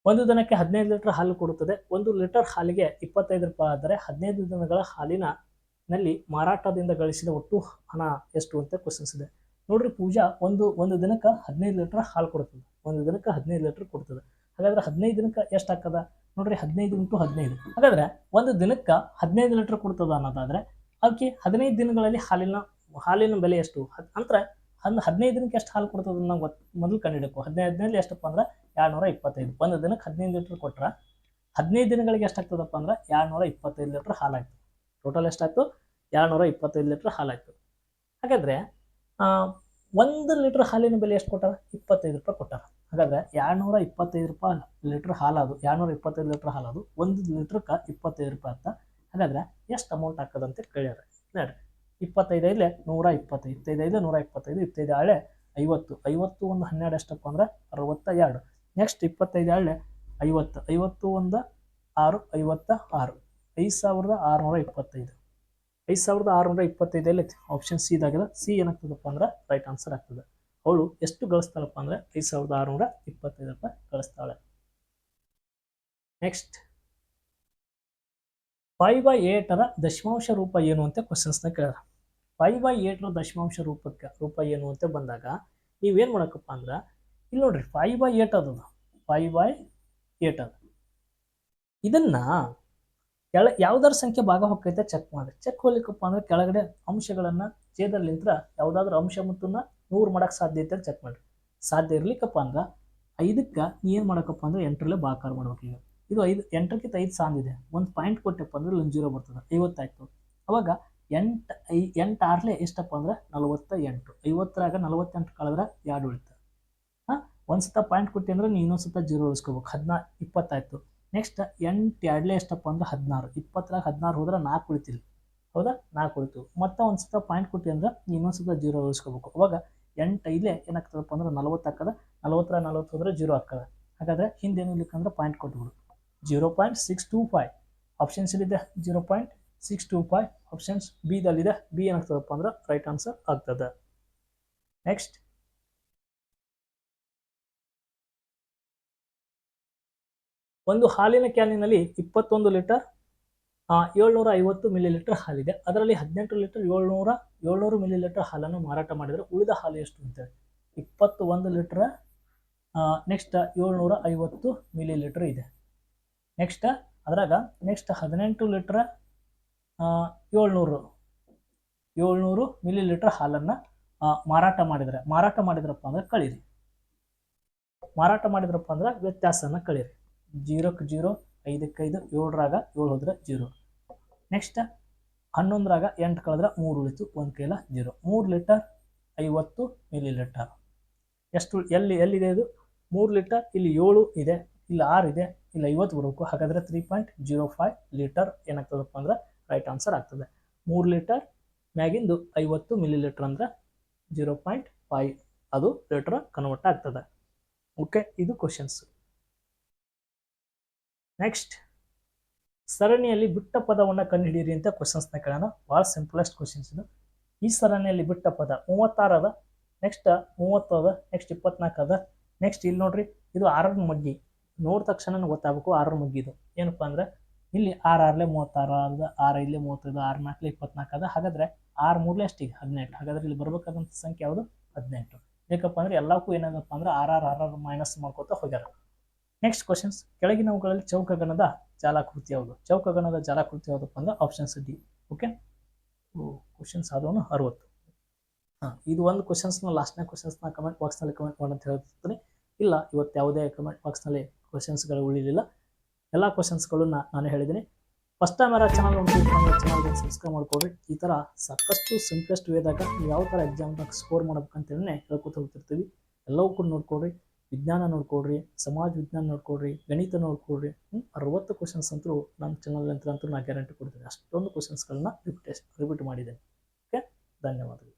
ಒಂದು ದಿನಕ್ಕೆ ಹದಿನೈದು ಲೀಟರ್ ಹಾಲು ಕೊಡುತ್ತದೆ. ಒಂದು ಲೀಟರ್ ಹಾಲಿಗೆ ಇಪ್ಪತ್ತೈದು ರೂಪಾಯಿ ಆದರೆ ಹದಿನೈದು ದಿನಗಳ ಹಾಲಿನ ನಲ್ಲಿ ಮಾರಾಟದಿಂದ ಗಳಿಸಿದ ಒಟ್ಟು ಹಣ ಎಷ್ಟು ಅಂತ ಕ್ವಶನ್ಸ್ ಇದೆ. ನೋಡ್ರಿ ಪೂಜಾ, ಒಂದು ಒಂದು ದಿನಕ್ಕೆ ಹದಿನೈದು ಲೀಟರ್ ಹಾಲು ಕೊಡ್ತದೆ. ಒಂದು ದಿನಕ್ಕೆ ಹದಿನೈದು ಲೀಟರ್ ಕೊಡ್ತದೆ. ಹಾಗಾದ್ರೆ ಹದಿನೈದು ದಿನಕ್ಕೆ ಎಷ್ಟು ಹಾಕದ ನೋಡ್ರಿ ಹದಿನೈದು ಇಂಟು ಹದಿನೈದು. ಹಾಗಾದ್ರೆ ಒಂದು ದಿನಕ್ಕೆ ಹದಿನೈದು ಲೀಟರ್ ಕೊಡ್ತದ ಅನ್ನೋದಾದ್ರೆ, ಅದಕ್ಕೆ ಹದಿನೈದು ದಿನಗಳಲ್ಲಿ ಹಾಲಿನ ಹಾಲಿನ ಬೆಲೆ ಎಷ್ಟು? ಅಂದ್ರೆ ಹನ್ ಹದಿನೈದು ದಿನಕ್ಕೆ ಎಷ್ಟು ಹಾಲು ಕೊಡ್ತದ ನಂಗೆ ಗೊತ್ತು ಮೊದಲು ಕಂಡುಹಿಡಬೇಕು ಹದಿನೈದು ಹದಿನೈದು ಎಷ್ಟಪ್ಪ ಅಂದ್ರೆ ಎರಡ್ನೂರ ಇಪ್ಪತ್ತೈದು. ಒಂದು ದಿನಕ್ಕೆ ಹದಿನೈದು ಲೀಟರ್ ಕೊಟ್ರೆ ಹದಿನೈದು ದಿನಗಳಿಗೆ ಎಷ್ಟಾಗ್ತದಪ್ಪ ಅಂದ್ರೆ ಎರಡ್ನೂರ ಇಪ್ಪತ್ತೈದು ಲೀಟ್ರ್ ಹಾಲಾಯ್ತು. ಟೋಟಲ್ ಎಷ್ಟಾಯ್ತು? ಎರಡ್ನೂರ ಇಪ್ಪತ್ತೈದು ಲೀಟರ್ ಹಾಲಾಯ್ತು. ಹಾಗಾದ್ರೆ ಒಂದು ಲೀಟರ್ ಹಾಲಿನ ಬೆಲೆ ಎಷ್ಟು ಕೊಟ್ಟಾರ? ಇಪ್ಪತ್ತೈದು ರೂಪಾಯಿ ಕೊಟ್ಟಾರ. ಹಾಗಾದ್ರೆ ಎರಡ್ನೂರ ಇಪ್ಪತ್ತೈದು ರೂಪಾಯಿ ಲೀಟರ್ ಹಾಲದು, ಎರಡ್ನೂರ ಇಪ್ಪತ್ತೈದು ಲೀಟರ್ ಹಾಲದು ಒಂದು ಲೀಟ್ರಕ್ಕೆ ಇಪ್ಪತ್ತೈದು ರೂಪಾಯಿ ಅಂತ. ಹಾಗಾದ್ರೆ ಎಷ್ಟು ಅಮೌಂಟ್ ಹಾಕದಂತ ಕೇಳ್ಯಾರ. ನೋಡ್ರಿ ಇಪ್ಪತ್ತೈದು ಐದಲೆ ನೂರ ಇಪ್ಪತ್ತೈದು ಇಪ್ಪತ್ತೈದು ಐದು ನೂರ ಇಪ್ಪತ್ತೈದು ಇಪ್ಪತ್ತೈದು ಆಳೆ ಐವತ್ತು ಐವತ್ತು ಒಂದು ಹನ್ನೆರಡು ಎಷ್ಟಪ್ಪ ಅಂದ್ರೆ ಅರವತ್ತ ಎರಡು ನೆಕ್ಸ್ಟ್ ಇಪ್ಪತ್ತೈದು ಆಳೆ ಐವತ್ತು ಐವತ್ತು ಒಂದು ಆರು, ಐವತ್ತ ಆರು. ಐದು ಸಾವಿರದ ಆರುನೂರ ಇಪ್ಪತ್ತೈದು. ಐದು ಸಾವಿರದ ಆರುನೂರ ಇಪ್ಪತ್ತೈದಲ್ಲಿ ಆಪ್ಷನ್ ಸಿ ಇದಾಗಿದೆ ಸಿ ಏನಾಗ್ತದಪ್ಪ ಅಂದ್ರೆ ರೈಟ್ ಆನ್ಸರ್ ಆಗ್ತದೆ. ಅವಳು ಎಷ್ಟು ಗಳಿಸ್ತಾಳಪ್ಪ ಅಂದ್ರೆ ಐದು ಸಾವಿರದ ಆರುನೂರ ಇಪ್ಪತ್ತೈದು ರೂಪಾಯಿ ಗಳಿಸ್ತಾಳೆ. ನೆಕ್ಸ್ಟ್ ಫೈವ್ ಬೈ ಏಟರ ದಶಮಾಂಶ ರೂಪ ಏನು ಅಂತ ಕ್ವಶನ್ಸ್ನ ಕೇಳ್ಯಾರ ಫೈವ್ ಬೈ ಏಟ್ರ ದಶಮಾಂಶ ರೂಪಕ್ಕೆ ರೂಪ ಏನು ಅಂತ ಬಂದಾಗ ನೀವೇನು ಮಾಡಕ್ಕಪ್ಪ ಅಂದ್ರೆ ಇಲ್ಲಿ ನೋಡ್ರಿ ಫೈವ್ ಬೈ ಏಟ್ ಅದು ಫೈವ್ ಬೈ ಏಟ್ ಅದು. ಇದನ್ನ ಕೆಳ ಯಾವ್ದಾರ ಸಂಖ್ಯೆ ಭಾಗ ಹೊಕ್ಕೈತೆ ಚೆಕ್ ಮಾಡಿ ಚೆಕ್ ಹೋಗ್ಲಿಕ್ಕಪ್ಪ ಅಂದ್ರೆ ಕೆಳಗಡೆ ಅಂಶಗಳನ್ನು ಛೇದರ್ಲಿಂತ್ರ ಯಾವುದಾದ್ರೂ ಅಂಶ ಮತ್ತನ್ನ ನೂರು ಮಾಡಕ್ಕೆ ಸಾಧ್ಯ ಐತೆ ಚೆಕ್ ಮಾಡಿರಿ. ಸಾಧ್ಯ ಇರ್ಲಿಕ್ಕಪ್ಪ ಅಂದ್ರೆ ಐದಕ್ಕೆ ನೀ ಏನು ಮಾಡಕಪ್ಪ ಅಂದ್ರೆ ಎಂಟರಲ್ಲೇ ಭಾಗಕಾರ ಮಾಡ್ಬೇಕು ಈಗ. ಇದು ಐದು ಎಂಟಕ್ಕಿಂತ ಐದು ಸಾಂದಿದೆ ಒಂದು ಪಾಯಿಂಟ್ ಕೊಟ್ಟಪ್ಪ ಅಂದ್ರೆ ಇಲ್ಲಿ ಜೀರೋ ಬರ್ತದೆ. ಐವತ್ತಾಯ್ತು ಅವಾಗ ಎಂಟು, ಐ ಎಂಟು ಆರ್ಲೆ ಎಷ್ಟಪ್ಪ ಅಂದ್ರೆ ನಲವತ್ತ ಎಂಟು ಐವತ್ತರಾಗ ನಲವತ್ತೆಂಟು ಕಳೆದ್ರೆ ಎರಡು ಉಳಿತು. ಹಾಂ? ಒಂದು ಸತ ಪಾಯಿಂಟ್ ಕೊಟ್ಟಿ ಅಂದ್ರೆ ನೀನು ಇನ್ನೊಂದು ಸತ ಜೀರೋ ಉಳಿಸ್ಕೋಬೇಕು. ಹದಿನಾ, ಇಪ್ಪತ್ತಾಯ್ತು. ನೆಕ್ಸ್ಟ್ ಎಂಟು ಎರಡ್ಲೆ ಎಷ್ಟಪ್ಪ ಅಂದ್ರೆ ಹದಿನಾರು. ಇಪ್ಪತ್ತರಾಗ ಹದಿನಾರು ಹೋದ್ರೆ ನಾಲ್ಕು ಉಳಿತಿಲ್ಲ ಹೌದಾ? ನಾಲ್ಕು ಉಳಿತು. ಮತ್ತೆ ಒಂದು ಸತ ಪಾಯಿಂಟ್ ಕೊಟ್ಟಿ ಅಂದ್ರೆ ನೀನು ಇನ್ನೊಂದು ಸತ ಜೀರೋ ಉಳಿಸ್ಕೋಬೇಕು. ಅವಾಗ ಎಂಟು ಐಲೇ ಏನಾಗ್ತದಪ್ಪ ಅಂದ್ರೆ ನಲವತ್ತು ಹಾಕದ. ನಲವತ್ತರ ನಲವತ್ತು ಹೋದ್ರೆ ಜೀರೋ ಹಾಕದ. ಹಾಗಾದ್ರೆ ಹಿಂದೇನು ಇರ್ಲಿಕ್ಕಂದ್ರೆ ಪಾಯಿಂಟ್ ಕೊಟ್ಬಿಡು. Zero point six two five options ಇದೆ zero point six two five options ಬಿದಲ್ಲಿದೆ B ಏನಾಗ್ತದಪ್ಪ ಅಂದ್ರೆ ರೈಟ್ ಆನ್ಸರ್ ಆಗ್ತದೆ. ನೆಕ್ಸ್ಟ್ ಒಂದು ಹಾಲಿನ ಕ್ಯಾನಿನಲ್ಲಿ ಇಪ್ಪತ್ತೊಂದು ಲೀಟರ್ ಏಳ್ನೂರ ಐವತ್ತು ಮಿಲಿ ಲೀಟರ್ ಹಾಲಿದೆ. ಅದರಲ್ಲಿ ಹದಿನೆಂಟು ಲೀಟರ್, ಏಳ್ನೂರ, ಏಳ್ನೂರು ಮಿಲಿ ಲೀಟರ್ ಹಾಲನ್ನು ಮಾರಾಟ ಮಾಡಿದರೆ ಉಳಿದ ಹಾಲು ಎಷ್ಟು ಅಂತ ಇಪ್ಪತ್ತು ಒಂದು ಲೀಟ್ರ್ ನೆಕ್ಸ್ಟ್ ಏಳ್ನೂರ ಐವತ್ತು ಮಿಲಿ ಲೀಟರ್ ಇದೆ. ನೆಕ್ಸ್ಟ್ ಅದ್ರಾಗ ನೆಕ್ಸ್ಟ್ ಹದಿನೆಂಟು ಲೀಟ್ರ್ ಏಳ್ನೂರು ಏಳ್ನೂರು ಮಿಲಿ ಲೀಟ್ರ್ ಹಾಲನ್ನು ಮಾರಾಟ ಮಾಡಿದರೆ. ಮಾರಾಟ ಮಾಡಿದ್ರಪ್ಪ ಅಂದ್ರೆ ಕಳೀರಿ. ಮಾರಾಟ ಮಾಡಿದ್ರಪ್ಪ ಅಂದ್ರೆ ವ್ಯತ್ಯಾಸನ ಕಳೀರಿ. ಜೀರೋಕ್ಕೆ ಜೀರೋ ಐದಕ್ಕೆ ಐದು, ಏಳರಾಗ ಏಳು ಹೋದ್ರೆ ಜೀರೋ. ನೆಕ್ಸ್ಟ್, ಹನ್ನೊಂದರಾಗ ಎಂಟು ಕಳೆದ್ರೆ ಮೂರು ಉಳಿತು, ಒಂದು ಕೈಲ ಜೀರೋ. ಮೂರು ಲೀಟರ್ ಐವತ್ತು ಮಿಲಿ ಲೀಟರ್ ಎಷ್ಟು, ಎಲ್ಲಿ, ಎಲ್ಲಿದೆ ಇದು? ಮೂರು ಲೀಟರ್ ಇಲ್ಲಿ ಏಳು ಇದೆ, ಇಲ್ಲಿ ಆರು ಇದೆ, ಇಲ್ಲಿ ಐವತ್ತು ಬರಬೇಕು. ಹಾಗಾದರೆ three point zero five litre ಏನಾಗ್ತದಪ್ಪ ಅಂದ್ರೆ ರೈಟ್ ಆನ್ಸರ್ ಆಗ್ತದೆ. ಮೂರು ಲೀಟರ್ ಮ್ಯಾಗಿಂದು ಐವತ್ತು ಮಿಲಿ ಲೀಟರ್ ಅಂದ್ರೆ ಜೀರೋ ಪಾಯಿಂಟ್ ಫೈವ್ ಅದು ಲೀಟರ್ ಕನ್ವರ್ಟ್ ಆಗ್ತದೆ. ಓಕೆ ಇದು ಕ್ವಶನ್ಸ್ ನೆಕ್ಸ್ಟ್ ಸರಣಿಯಲ್ಲಿ ಬಿಟ್ಟ ಪದವನ್ನು ಕಂಡುಹಿಡಿಯಿರಿ ಅಂತ ಕ್ವಶನ್ಸ್ನ ಕೇಳೋಣ. ಭಾಳ ಸಿಂಪಲೆಸ್ಟ್ ಕ್ವಶನ್ಸ್ ಇದು. ಈ ಸರಣಿಯಲ್ಲಿ ಬಿಟ್ಟ ಪದ ಮೂವತ್ತಾರು ಅದ ನೆಕ್ಸ್ಟ್ ಮೂವತ್ತು ಅದ ನೆಕ್ಸ್ಟ್ ಇಪ್ಪತ್ನಾಲ್ಕು ಅದ ನೆಕ್ಸ್ಟ್ ಇಲ್ಲಿ ನೋಡ್ರಿ, ಇದು ಆರರ ಮಗ್ಗಿ. ನೋಡಿದ ತಕ್ಷಣ ಗೊತ್ತಾಗಬೇಕು ಆರರ ಮಗ್ಗಿ ಇದು ಏನಪ್ಪ ಅಂದ್ರೆ ಇಲ್ಲಿ ಆರ್ ಆರ್ಲೆ ಮೂವತ್ತಾರು ಅದ ಆರು ಇಲ್ಲೇ ಮೂವತ್ತೈದು, ಆರು ನಾಲ್ಕಲೆ ಇಪ್ಪತ್ನಾಲ್ಕು ಅದ. ಹಾಗಾದ್ರೆ ಆರು ಮೂರ್ಲೆ ಅಷ್ಟಿಗೆ ಹದಿನೆಂಟು. ಹಾಗಾದ್ರೆ ಇಲ್ಲಿ ಬರ್ಬೇಕಾದಂಥ ಸಂಖ್ಯೆ ಯಾವುದು? ಹದಿನೆಂಟು. ಯಾಕಪ್ಪ ಅಂದ್ರೆ ಎಲ್ಲಕ್ಕೂ ಏನಾಗಪ್ಪ ಅಂದ್ರೆ R R R R minus ಮಾಡ್ಕೋತಾ ಹೋಗ್ಯಾರ. ನೆಕ್ಸ್ಟ್ ಕ್ವಶನ್ಸ್ ಕೆಳಗಿನವುಗಳಲ್ಲಿ ಚೌಕಗಣದ ಜಾಲಾಕೃತಿ ಯಾವುದು? ಚೌಕಗಣದ ಜಾಲಾಕೃತಿ ಯಾವುದಪ್ಪ ಅಂದ್ರೆ ಆಪ್ಷನ್ಸ್ ಡಿ ಓಕೆ ಕ್ವಶನ್ಸ್ ಆದವನು ಅರವತ್ತು. ಹಾಂ, ಇದು ಒಂದು ಕ್ವಶನ್ಸ್ನ ಲಾಸ್ಟ್ನೇ ಕ್ವಶನ್ಸ್ನ ಕಮೆಂಟ್ ಬಾಕ್ಸ್ನಲ್ಲಿ ಕಮೆಂಟ್ ಮಾಡಿ ಅಂತ ಹೇಳ್ತಿರ್ತೀನಿ. ಇಲ್ಲ, ಇವತ್ತು ಯಾವುದೇ ಕಮೆಂಟ್ ಬಾಕ್ಸ್ನಲ್ಲಿ ಕ್ವಶನ್ಸ್ಗಳು ಉಳಿಲಿಲ್ಲ. ಎಲ್ಲ ಕ್ವಶನ್ಸ್ಗಳನ್ನ ನಾನು ಹೇಳಿದ್ದೀನಿ. ಫಸ್ಟ್ ಟೈಮ್ ಯಾರು ಚಾನಲ್ ನೋಡ್ತಿದ್ರೆ ಚಾನಲ್ಗೆ ಸಬ್ಸ್ಕ್ರೈಬ್ ಮಾಡ್ಕೊಳ್ರಿ ಈ ಥರ ಸಾಕಷ್ಟು ಸಿಂಪ್ಲೆಸ್ಟ್ ವೇದಾಗ ನೀವು ಯಾವ ಥರ ಎಕ್ಸಾಮ್ನ ಸ್ಕೋರ್ ಮಾಡ್ಬೇಕಂತೇಳಿ ಹೇಳ್ಕೊತ ಹೋಗ್ತಿರ್ತೀವಿ. ಎಲ್ಲವೂ ಕೂಡ ನೋಡ್ಕೊಡ್ರಿ. ವಿಜ್ಞಾನ ನೋಡ್ಕೊಡ್ರಿ, ಸಮಾಜ ವಿಜ್ಞಾನ ನೋಡ್ಕೊಡ್ರಿ, ಗಣಿತ ನೋಡ್ಕೊಡ್ರಿ ಅರವತ್ತು ಕ್ವಶನ್ಸ್ ಅಂತೂ ನಮ್ಮ ಚಾನಲ್ ಅಂತ ಅಂತೂ ನಾನು ಗ್ಯಾರಂಟಿ ಕೊಡ್ತೀನಿ. ಅಷ್ಟೊಂದು ಕ್ವಶನ್ಸ್ಗಳನ್ನ ರಿಪಿಟೇಷನ್ ರಿಪೀಟ್ ಮಾಡಿದ್ದೇನೆ. ಓಕೆ ಧನ್ಯವಾದಗಳು.